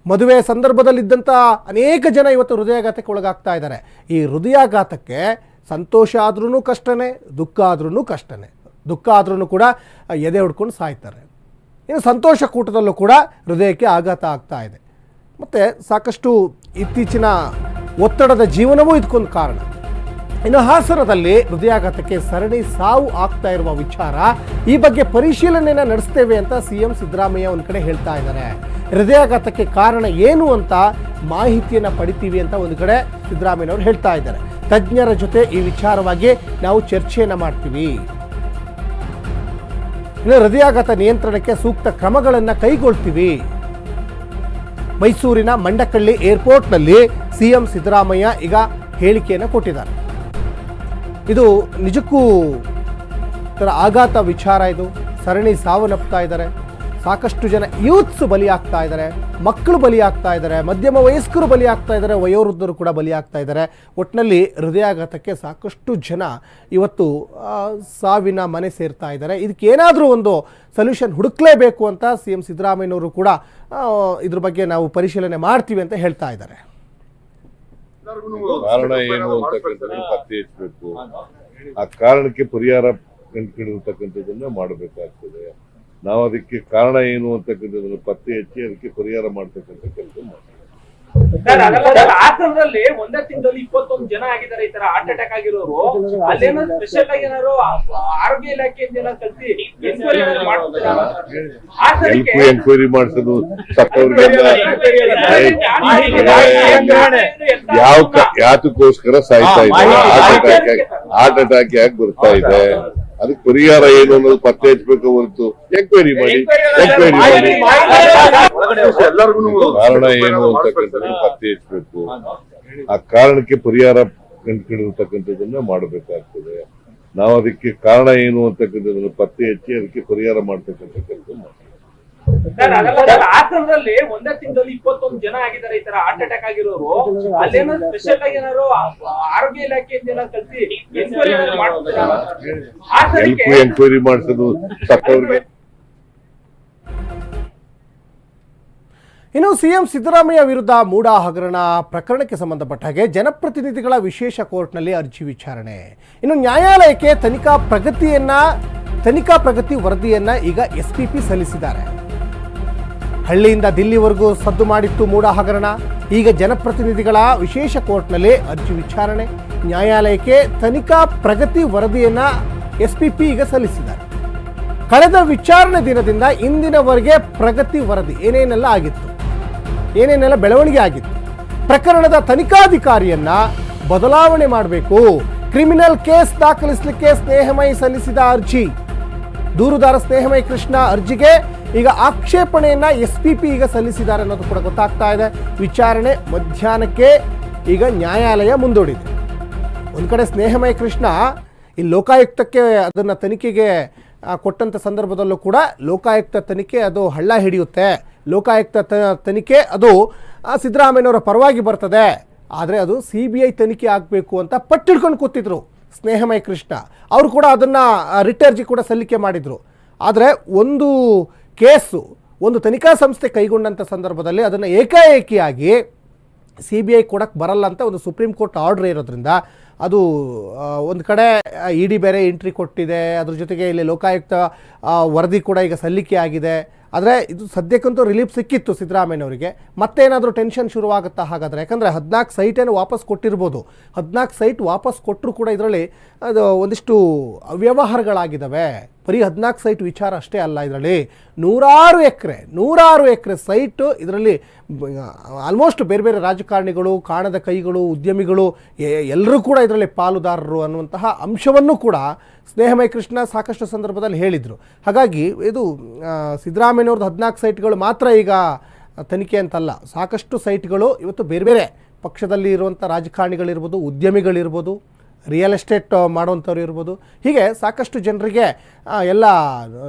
ಮದುವೆ ಸಂದರ್ಭದಲ್ಲಿದ್ದಂಥ ಅನೇಕ ಜನ ಇವತ್ತು ಹೃದಯಾಘಾತಕ್ಕೆ ಒಳಗಾಗ್ತಾ ಇದ್ದಾರೆ. ಈ ಹೃದಯಾಘಾತಕ್ಕೆ ಸಂತೋಷ ಆದ್ರೂ ಕಷ್ಟನೇ, ದುಃಖ ಆದ್ರೂ ಕಷ್ಟನೇ. ದುಃಖ ಆದ್ರೂ ಕೂಡ ಎದೆ ಹುಡ್ಕೊಂಡು ಸಾಯ್ತಾರೆ. ಇನ್ನು ಸಂತೋಷ ಕೂಟದಲ್ಲೂ ಕೂಡ ಹೃದಯಕ್ಕೆ ಆಘಾತ ಆಗ್ತಾ ಇದೆ. ಮತ್ತು ಸಾಕಷ್ಟು ಇತ್ತೀಚಿನ ಒತ್ತಡದ ಜೀವನವೂ ಇದಕ್ಕೊಂದು ಕಾರಣ. ಇನ್ನು ಹಾಸನದಲ್ಲಿ ಹೃದಯಾಘಾತಕ್ಕೆ ಸರಣಿ ಸಾವು ಆಗ್ತಾ ಇರುವ ವಿಚಾರ ಈ ಬಗ್ಗೆ ಪರಿಶೀಲನೆಯನ್ನು ನಡೆಸ್ತೇವೆ ಅಂತ ಸಿ ಎಂ ಸಿದ್ದರಾಮಯ್ಯ ಒಂದು ಕಡೆ ಹೇಳ್ತಾ ಇದ್ದಾರೆ. ಹೃದಯಾಘಾತಕ್ಕೆ ಕಾರಣ ಏನು ಅಂತ ಮಾಹಿತಿಯನ್ನು ಪಡಿತೀವಿ ಅಂತ ಒಂದು ಕಡೆ ಸಿದ್ದರಾಮಯ್ಯನವರು ಹೇಳ್ತಾ ಇದ್ದಾರೆ. ತಜ್ಞರ ಜೊತೆ ಈ ವಿಚಾರವಾಗಿ ನಾವು ಚರ್ಚೆಯನ್ನು ಮಾಡ್ತೀವಿ. ಇನ್ನು ಹೃದಯಾಘಾತ ನಿಯಂತ್ರಣಕ್ಕೆ ಸೂಕ್ತ ಕ್ರಮಗಳನ್ನು ಕೈಗೊಳ್ತೀವಿ. ಮೈಸೂರಿನ ಮಂಡಕಳ್ಳಿ ಏರ್ಪೋರ್ಟ್ನಲ್ಲಿ ಸಿಎಂ ಸಿದ್ದರಾಮಯ್ಯ ಈಗ ಹೇಳಿಕೆಯನ್ನು ಕೊಟ್ಟಿದ್ದಾರೆ. ಇದು ನಿಜಕ್ಕೂ ಥರ ಆಘಾತ ವಿಚಾರ ಇದು. ಸರಣಿ ಸಾವನ್ನಪ್ತಾ ಇದ್ದಾರೆ. ಸಾಕಷ್ಟು ಜನ ಯೂತ್ಸ್ ಬಲಿಯಾಗ್ತಾ ಇದ್ದಾರೆ, ಮಕ್ಕಳು ಬಲಿಯಾಗ್ತಾ ಇದ್ದಾರೆ, ಮಧ್ಯಮ ವಯಸ್ಕರು ಬಲಿಯಾಗ್ತಾ ಇದ್ದಾರೆ, ವಯೋವೃದ್ಧರು ಕೂಡ ಬಲಿಯಾಗ್ತಾ ಇದ್ದಾರೆ. ಒಟ್ಟಿನಲ್ಲಿ ಹೃದಯಾಘಾತಕ್ಕೆ ಸಾಕಷ್ಟು ಜನ ಇವತ್ತು ಸಾವಿನ ಮನೆ ಸೇರ್ತಾ ಇದ್ದಾರೆ. ಇದಕ್ಕೆ ಏನಾದರೂ ಒಂದು ಸೊಲ್ಯೂಷನ್ ಹುಡುಕಲೇಬೇಕು ಅಂತ ಸಿ ಎಂ ಸಿದ್ದರಾಮಯ್ಯನವರು ಕೂಡ ಇದ್ರ ಬಗ್ಗೆ ನಾವು ಪರಿಶೀಲನೆ ಮಾಡ್ತೀವಿ ಅಂತ ಹೇಳ್ತಾ ಇದ್ದಾರೆ. ಕಾರಣ ಏನು ಪತ್ತೆ ಆ ಕಾರಣಕ್ಕೆ ಪರಿಹಾರ ಕಂಡುಕೊಂಡಿರ್ತಕ್ಕಂಥದ್ದನ್ನ ಮಾಡಬೇಕಾಗ್ತದೆ. ನಾವು ಅದಕ್ಕೆ ಕಾರಣ ಏನು ಅಂತಕ್ಕಂಥದ್ದನ್ನು ಪತ್ತೆ ಹಚ್ಚಿ ಅದಕ್ಕೆ ಪರಿಹಾರ ಮಾಡ್ತಕ್ಕಂಥ ಕೆಲಸ ಮಾಡ್ತೀವಿ. ಹಾಸನದಲ್ಲಿ ಒಂದೇ ತಿಂಗಳಲ್ಲಿ ಇಪ್ಪತ್ತೊಂದು ಜನ ಆಗಿದ್ದಾರೆ ಈ ತರ ಹಾರ್ಟ್ ಅಟ್ಯಾಕ್ ಆಗಿರೋರು. ಅಲ್ಲೇನೋ ಸ್ಪೆಷಲ್ ಆಗಿ ಏನಾದ್ರು ಆರೋಗ್ಯ ಇಲಾಖೆಯಿಂದ ಏನಾದ್ರು ಕಲ್ಸಿ ಎನ್ಕ್ವೈರಿ ಮಾಡ್ತೀರಾ? ಎಂಕ್ವೈರಿ ಮಾಡಿಸೋದು ಯಾವ ಯಾತಕ್ಕೋಸ್ಕರ ಸಾಯ್ತಾ ಇದೆ ಹಾರ್ಟ್ ಅಟ್ಯಾಕ್ ಹಾರ್ಟ್ ಅಟ್ಯಾಕ್ ಯಾಕೆ ಬರ್ತಾ ಇದೆ. ಅದಕ್ಕೆ ಪರಿಹಾರ ಏನು ಅನ್ನೋದು ಪತ್ತೆ ಹಚ್ಚಬೇಕು ಹೊರತು ಎಂಕ್ವೈರಿ ಮಾಡಿ ಎಂಕ್ವೈರಿ ಮಾಡಿ. ಕಾರಣ ಏನು ಅಂತಕ್ಕಂಥದ್ದು ಪತ್ತೆ ಹಚ್ಚಬೇಕು. ಆ ಕಾರಣಕ್ಕೆ ಪರಿಹಾರ ಕಂಡುಕೊಂಡಿರ್ತಕ್ಕಂಥದ್ದನ್ನ ಮಾಡಬೇಕಾಗ್ತದೆ. ನಾವು ಅದಕ್ಕೆ ಕಾರಣ ಏನು ಅಂತಕ್ಕಂಥದ್ದನ್ನ ಪತ್ತೆ ಹಚ್ಚಿ ಅದಕ್ಕೆ ಪರಿಹಾರ ಮಾಡ್ತಕ್ಕಂಥ ಹಾಸನದಲ್ಲಿ ಒಂದೇ ತಿಂಗಳಲ್ಲಿ ಇಪ್ಪತ್ತೊಂದು ಜನ ಆಗಿದ್ದಾರೆ ಈ ತರ ಹಾರ್ಟ್ ಅಟ್ಯಾಕ್ ಆಗಿರೋರು. ಅಲ್ಲೇನೋ ಸ್ಪೆಷಲ್ ಆಗಿ ಏನಾದ್ರು ಆರೋಗ್ಯ ಇಲಾಖೆಯಿಂದ ಏನಾದ್ರು ಕಲ್ಸಿ ಎನ್ಕ್ವೈರಿ ಮಾಡ್ಬೋದು ಎನ್ಕ್ವೈರಿ ಮಾಡಿಸೋದು ಇನ್ನು ಸಿಎಂ ಸಿದ್ದರಾಮಯ್ಯ ವಿರುದ್ಧ ಮೂಡಾ ಹಗರಣ ಪ್ರಕರಣಕ್ಕೆ ಸಂಬಂಧಪಟ್ಟ ಹಾಗೆ ಜನಪ್ರತಿನಿಧಿಗಳ ವಿಶೇಷ ಕೋರ್ಟ್ನಲ್ಲಿ ಅರ್ಜಿ ವಿಚಾರಣೆ. ಇನ್ನು ನ್ಯಾಯಾಲಯಕ್ಕೆ ತನಿಖಾ ಪ್ರಗತಿಯನ್ನ ತನಿಖಾ ಪ್ರಗತಿ ವರದಿಯನ್ನ ಈಗ ಎಸ್ಪಿಪಿ ಸಲ್ಲಿಸಿದ್ದಾರೆ. ಹಳ್ಳಿಯಿಂದ ದಿಲ್ಲಿವರೆಗೂ ಸದ್ದು ಮಾಡಿತ್ತು ಮೂಡ ಹಗರಣ ಈಗ ಜನಪ್ರತಿನಿಧಿಗಳ ವಿಶೇಷ ಕೋರ್ಟ್ನಲ್ಲಿ ಅರ್ಜಿ ವಿಚಾರಣೆ. ನ್ಯಾಯಾಲಯಕ್ಕೆ ತನಿಖಾ ಪ್ರಗತಿ ವರದಿಯನ್ನ ಎಸ್ಪಿಪಿ ಈಗ ಸಲ್ಲಿಸಿದ್ದಾರೆ. ಕಳೆದ ವಿಚಾರಣೆ ದಿನದಿಂದ ಇಂದಿನವರೆಗೆ ಪ್ರಗತಿ ವರದಿ ಏನೇನೆಲ್ಲ ಆಗಿತ್ತು, ಏನೇನೆಲ್ಲ ಬೆಳವಣಿಗೆ ಆಗಿತ್ತು, ಪ್ರಕರಣದ ತನಿಖಾಧಿಕಾರಿಯನ್ನ ಬದಲಾವಣೆ ಮಾಡಬೇಕು, ಕ್ರಿಮಿನಲ್ ಕೇಸ್ ದಾಖಲಿಸಲಿಕ್ಕೆ ಸ್ನೇಹಮಯಿ ಸಲ್ಲಿಸಿದ ಅರ್ಜಿ, ದೂರುದಾರ ಸ್ನೇಹಮಯಿ ಕೃಷ್ಣ ಅರ್ಜಿಗೆ ಈಗ ಆಕ್ಷೇಪಣೆಯನ್ನ ಎಸ್ ಪಿ ಪಿ ಈಗ ಸಲ್ಲಿಸಿದ್ದಾರೆ ಅನ್ನೋದು ಕೂಡ ಗೊತ್ತಾಗ್ತಾ ಇದೆ. ವಿಚಾರಣೆ ಮಧ್ಯಾಹ್ನಕ್ಕೆ ಈಗ ನ್ಯಾಯಾಲಯ ಮುಂದೂಡಿದೆ. ಒಂದು ಕಡೆ ಸ್ನೇಹಮಯ ಕೃಷ್ಣ ಈ ಲೋಕಾಯುಕ್ತಕ್ಕೆ ಅದನ್ನು ತನಿಖೆಗೆ ಕೊಟ್ಟಂಥ ಸಂದರ್ಭದಲ್ಲೂ ಕೂಡ ಲೋಕಾಯುಕ್ತ ತನಿಖೆ ಅದು ಹಳ್ಳ ಹಿಡಿಯುತ್ತೆ. ಲೋಕಾಯುಕ್ತ ತನಿಖೆ ಅದು ಸಿದ್ದರಾಮಯ್ಯನವರ ಪರವಾಗಿ ಬರ್ತದೆ. ಆದರೆ ಅದು ಸಿ ಬಿ ಐ ತನಿಖೆ ಆಗಬೇಕು ಅಂತ ಪಟ್ಟಿಡ್ಕೊಂಡು ಕೂತಿದ್ರು ಸ್ನೇಹಮಯ ಕೃಷ್ಣ. ಅವರು ಕೂಡ ಅದನ್ನು ರಿಟರ್ಜಿ ಕೂಡ ಸಲ್ಲಿಕೆ ಮಾಡಿದರು. ಆದರೆ ಒಂದು ಕೇಸು ಒಂದು ತನಿಖಾ ಸಂಸ್ಥೆ ಕೈಗೊಂಡಂಥ ಸಂದರ್ಭದಲ್ಲಿ ಅದನ್ನು ಏಕಾಏಕಿಯಾಗಿ ಸಿ ಬಿ ಐ ಕೊಡಕ್ಕೆ ಬರಲ್ಲ ಅಂತ ಒಂದು ಸುಪ್ರೀಂ ಕೋರ್ಟ್ ಆರ್ಡರ್ ಇರೋದ್ರಿಂದ ಅದು ಒಂದು ಕಡೆ ಇ ಡಿ ಬೇರೆ ಎಂಟ್ರಿ ಕೊಟ್ಟಿದೆ. ಅದ್ರ ಜೊತೆಗೆ ಇಲ್ಲಿ ಲೋಕಾಯುಕ್ತ ವರದಿ ಕೂಡ ಈಗ ಸಲ್ಲಿಕೆ ಆಗಿದೆ. ಆದರೆ ಇದು ಸದ್ಯಕ್ಕಂತೂ ರಿಲೀಫ್ ಸಿಕ್ಕಿತ್ತು ಸಿದ್ದರಾಮಯ್ಯನವರಿಗೆ ಮತ್ತೇನಾದರೂ ಟೆನ್ಷನ್ ಶುರುವಾಗುತ್ತಾ ಹಾಗಾದರೆ? ಯಾಕಂದರೆ ಹದಿನಾಲ್ಕು ಸೈಟೇನು ವಾಪಸ್ ಕೊಟ್ಟಿರ್ಬೋದು. ಹದಿನಾಲ್ಕು ಸೈಟ್ ವಾಪಸ್ ಕೊಟ್ಟರು ಕೂಡ ಇದರಲ್ಲಿ ಅದು ಒಂದಿಷ್ಟು ಅವ್ಯವಹಾರಗಳಾಗಿದ್ದಾವೆ ಬರೀ ಹದಿನಾಲ್ಕು ಸೈಟ್ ವಿಚಾರ ಅಷ್ಟೇ ಅಲ್ಲ ಇದರಲ್ಲಿ. ನೂರಾರು ಎಕರೆ ನೂರಾರು ಎಕರೆ ಸೈಟು ಇದರಲ್ಲಿ ಆಲ್ಮೋಸ್ಟ್ ಬೇರೆ ಬೇರೆ ರಾಜಕಾರಣಿಗಳು, ಕಾಣದ ಕೈಗಳು, ಉದ್ಯಮಿಗಳು ಎಲ್ಲರೂ ಕೂಡ ಇದರಲ್ಲಿ ಪಾಲುದಾರರು ಅನ್ನುವಂತಹ ಅಂಶವನ್ನು ಕೂಡ ಸ್ನೇಹಮಯ ಕೃಷ್ಣ ಸಾಕಷ್ಟು ಸಂದರ್ಭದಲ್ಲಿ ಹೇಳಿದರು. ಹಾಗಾಗಿ ಇದು ಸಿದ್ದರಾಮಯ್ಯವ್ರದ್ದು ಹದಿನಾಲ್ಕು ಸೈಟ್ಗಳು ಮಾತ್ರ ಈಗ ತನಿಖೆ ಅಂತಲ್ಲ. ಸಾಕಷ್ಟು ಸೈಟ್ಗಳು ಇವತ್ತು ಬೇರೆ ಬೇರೆ ಪಕ್ಷದಲ್ಲಿ ಇರುವಂಥ ರಾಜಕಾರಣಿಗಳಿರ್ಬೋದು, ಉದ್ಯಮಿಗಳಿರ್ಬೋದು, ರಿಯಲ್ ಎಸ್ಟೇಟ್ ಮಾಡುವಂಥವ್ರು ಇರ್ಬೋದು. ಹೀಗೆ ಸಾಕಷ್ಟು ಜನರಿಗೆ ಎಲ್ಲ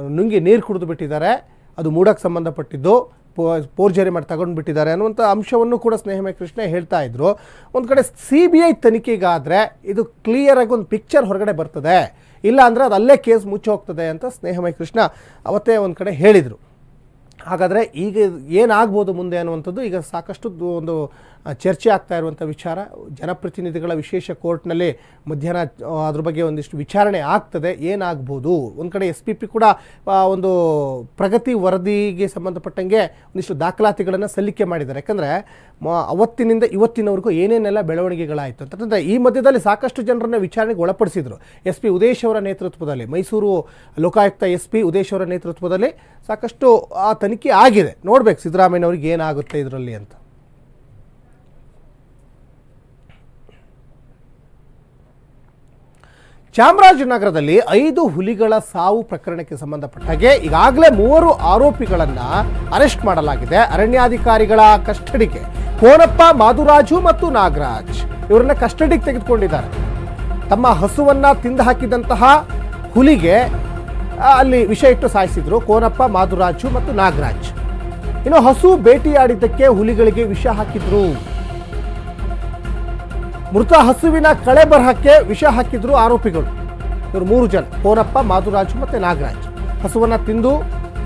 ನುಂಗಿ ನೀರು ಕುಡಿದು ಬಿಟ್ಟಿದ್ದಾರೆ. ಅದು ಮೂಡಕ್ಕೆ ಸಂಬಂಧಪಟ್ಟಿದ್ದು. ಪೋ- ಫೋರ್ಜರಿ ಮಾಡಿ ತಗೊಂಡು ಬಿಟ್ಟಿದ್ದಾರೆ ಅನ್ನುವಂಥ ಅಂಶವನ್ನು ಕೂಡ ಸ್ನೇಹಮಯ ಕೃಷ್ಣ ಹೇಳ್ತಾ ಇದ್ರು. ಒಂದು ಕಡೆ ಸಿ ಬಿ ಐ ತನಿಖೆಗಾದರೆ ಇದು ಕ್ಲಿಯರಾಗಿ ಒಂದು ಪಿಕ್ಚರ್ ಹೊರಗಡೆ ಬರ್ತದೆ. ಇಲ್ಲ ಅಂದರೆ ಅದು ಅಲ್ಲೇ ಕೇಸ್ ಮುಚ್ಚಿ ಹೋಗ್ತದೆ ಅಂತ ಸ್ನೇಹಮಯ ಕೃಷ್ಣ ಅವತ್ತೇ ಒಂದು ಕಡೆ ಹೇಳಿದರು. ಹಾಗಾದರೆ ಈಗ ಏನಾಗ್ಬೋದು ಮುಂದೆ ಅನ್ನುವಂಥದ್ದು ಈಗ ಸಾಕಷ್ಟು ಒಂದು ಚರ್ಚೆ ಆಗ್ತಾ ಇರುವಂಥ ವಿಚಾರ. ಜನಪ್ರತಿನಿಧಿಗಳ ವಿಶೇಷ ಕೋರ್ಟ್ನಲ್ಲಿ ಮಧ್ಯಾಹ್ನ ಅದ್ರ ಬಗ್ಗೆ ಒಂದಿಷ್ಟು ವಿಚಾರಣೆ ಆಗ್ತದೆ. ಏನಾಗ್ಬೋದು? ಒಂದು ಕಡೆ ಎಸ್ ಪಿ ಪಿ ಕೂಡ ಒಂದು ಪ್ರಗತಿ ವರದಿಗೆ ಸಂಬಂಧಪಟ್ಟಂಗೆ ಒಂದಿಷ್ಟು ದಾಖಲಾತಿಗಳನ್ನು ಸಲ್ಲಿಕೆ ಮಾಡಿದ್ದಾರೆ. ಯಾಕಂದರೆ ಅವತ್ತಿನಿಂದ ಇವತ್ತಿನವರೆಗೂ ಏನೇನೆಲ್ಲ ಬೆಳವಣಿಗೆಗಳಾಯಿತು ಅಂತಂದರೆ ಈ ಮಧ್ಯದಲ್ಲಿ ಸಾಕಷ್ಟು ಜನರನ್ನ ವಿಚಾರಣೆಗೆ ಒಳಪಡಿಸಿದರು. ಎಸ್ ಪಿ ಉದೇಶ್ ಅವರ ನೇತೃತ್ವದಲ್ಲಿ, ಮೈಸೂರು ಲೋಕಾಯುಕ್ತ ಎಸ್ ಪಿ ಉದೇಶ್ ಅವರ ನೇತೃತ್ವದಲ್ಲಿ ಸಾಕಷ್ಟು, ಆ, ತನಿಖೆ ಆಗಿದೆ. ನೋಡ್ಬೇಕು ಸಿದ್ದರಾಮಯ್ಯನವ್ರಿಗೆ ಏನಾಗುತ್ತೆ ಇದರಲ್ಲಿ ಅಂತ. ಚಾಮರಾಜನಗರದಲ್ಲಿ ಐದು ಹುಲಿಗಳ ಸಾವು ಪ್ರಕರಣಕ್ಕೆ ಸಂಬಂಧಪಟ್ಟಾಗೆ ಈಗಾಗಲೇ ಮೂವರು ಆರೋಪಿಗಳನ್ನ ಅರೆಸ್ಟ್ ಮಾಡಲಾಗಿದೆ. ಅರಣ್ಯಾಧಿಕಾರಿಗಳ ಕಸ್ಟಡಿಗೆ. ಕೋನಪ್ಪ, ಮಾಧುರಾಜು ಮತ್ತು ನಾಗರಾಜ್ ಇವರನ್ನ ಕಸ್ಟಡಿಗೆ ತೆಗೆದುಕೊಂಡಿದ್ದಾರೆ. ತಮ್ಮ ಹಸುವನ್ನ ತಿಂದು ಹಾಕಿದಂತಹ ಹುಲಿಗೆ ಅಲ್ಲಿ ವಿಷ ಇಟ್ಟು ಸಾಯಿಸಿದ್ರು ಕೋನಪ್ಪ, ಮಾಧುರಾಜು ಮತ್ತು ನಾಗರಾಜ್. ಇನ್ನು ಹಸು ಭೇಟಿಯಾಡಿದ್ದಕ್ಕೆ ಹುಲಿಗಳಿಗೆ ವಿಷ ಹಾಕಿದ್ರು. ಮೃತ ಹಸುವಿನ ಕಳೆ ಬರಹಕ್ಕೆ ವಿಷ ಹಾಕಿದ್ರು ಆರೋಪಿಗಳು. ಇವರು ಮೂರು ಜನ, ಕೋನಪ್ಪ, ಮಾಧುರಾಜು ಮತ್ತು ನಾಗರಾಜ್. ಹಸುವನ್ನ ತಿಂದು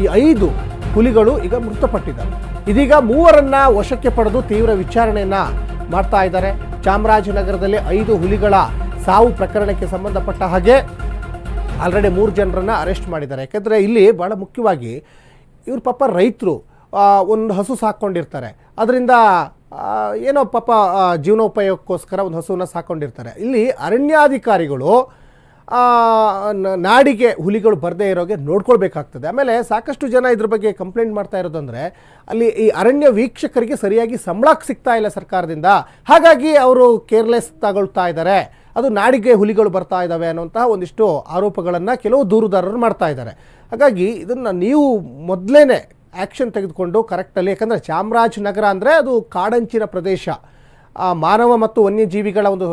ಈ ಐದು ಹುಲಿಗಳು ಈಗ ಮೃತಪಟ್ಟಿದ್ದಾರೆ. ಇದೀಗ ಮೂವರನ್ನ ವಶಕ್ಕೆ ಪಡೆದು ತೀವ್ರ ವಿಚಾರಣೆಯನ್ನ ಮಾಡ್ತಾ ಇದ್ದಾರೆ. ಚಾಮರಾಜನಗರದಲ್ಲಿ ಐದು ಹುಲಿಗಳ ಸಾವು ಪ್ರಕರಣಕ್ಕೆ ಸಂಬಂಧಪಟ್ಟ ಹಾಗೆ ಆಲ್ರೆಡಿ ಮೂರು ಜನರನ್ನ ಅರೆಸ್ಟ್ ಮಾಡಿದ್ದಾರೆ. ಯಾಕಂದರೆ ಇಲ್ಲಿ ಭಾಳ ಮುಖ್ಯವಾಗಿ ಇವ್ರ ಪಾಪ ರೈತರು ಒಂದು ಹಸು ಸಾಕೊಂಡಿರ್ತಾರೆ ಅದರಿಂದ ಏನೋ ಪಾಪ ಜೀವನೋಪಾಯಕ್ಕೋಸ್ಕರ ಒಂದು ಹಸುವನ್ನು ಸಾಕೊಂಡಿರ್ತಾರೆ. ಇಲ್ಲಿ ಅರಣ್ಯಾಧಿಕಾರಿಗಳು ನಾಡಿಗೆ ಹುಲಿಗಳು ಬರದೇ ಇರೋಗೆ ನೋಡ್ಕೊಳ್ಬೇಕಾಗ್ತದೆ. ಆಮೇಲೆ ಸಾಕಷ್ಟು ಜನ ಇದ್ರ ಬಗ್ಗೆ ಕಂಪ್ಲೇಂಟ್ ಮಾಡ್ತಾ ಇರೋದಂದರೆ, ಅಲ್ಲಿ ಈ ಅರಣ್ಯ ವೀಕ್ಷಕರಿಗೆ ಸರಿಯಾಗಿ ಸಂಬಳಕ್ಕೆ ಸಿಗ್ತಾ ಇಲ್ಲ ಸರ್ಕಾರದಿಂದ. ಹಾಗಾಗಿ ಅವರು ಕೇರ್ಲೆಸ್ ತಗೊಳ್ತಾ ಇದ್ದಾರೆ. ಅದು ನಾಡಿಗೆ ಹುಲಿಗಳು ಬರ್ತಾ ಇದ್ದಾವೆ ಅನ್ನುವಂತಹ ಒಂದಿಷ್ಟು ಆರೋಪಗಳನ್ನು ಕೆಲವು ದೂರುದಾರರು ಮಾಡ್ತಾ ಇದ್ದಾರೆ. ಹಾಗಾಗಿ ಇದನ್ನು ನೀವು ಮೊದಲೇ ಆ್ಯಕ್ಷನ್ ತೆಗೆದುಕೊಂಡು ಕರೆಕ್ಟಲ್ಲಿ ಯಾಕಂದರೆ ಚಾಮರಾಜನಗರ ಅಂದರೆ ಅದು ಕಾಡಂಚಿನ ಪ್ರದೇಶ. ಮಾನವ ಮತ್ತು ವನ್ಯಜೀವಿಗಳ ಒಂದು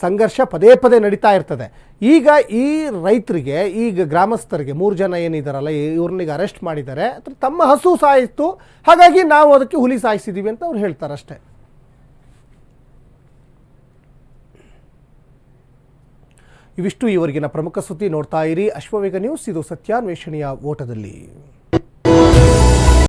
ಸಂಘರ್ಷ ಪದೇ ಪದೇ ನಡೀತಾ ಇರ್ತದೆ. ಈಗ ಈ ರೈತರಿಗೆ, ಈಗ ಗ್ರಾಮಸ್ಥರಿಗೆ, ಮೂರು ಜನ ಏನಿದ್ದಾರಲ್ಲ ಇವ್ರನ್ನಿಗೆ ಅರೆಸ್ಟ್ ಮಾಡಿದ್ದಾರೆ ತಮ್ಮ ಹಸು ಸಾಯಿತು ಹಾಗಾಗಿ ನಾವು ಅದಕ್ಕೆ ಹುಲಿ ಸಾಯಿಸಿದ್ದೀವಿ ಅಂತ ಅವ್ರು ಹೇಳ್ತಾರೆ ಅಷ್ಟೇ. ಇವಿಷ್ಟು ಇವರಿಗಿನ ಪ್ರಮುಖ ಸುದ್ದಿ ನೋಡ್ತಾ ಇರಿ. ಅಶ್ವವೇಗ ನ್ಯೂಸ್, ಇದು ಸತ್ಯಾನ್ವೇಷಣೆಯ ಓಟದಲ್ಲಿ.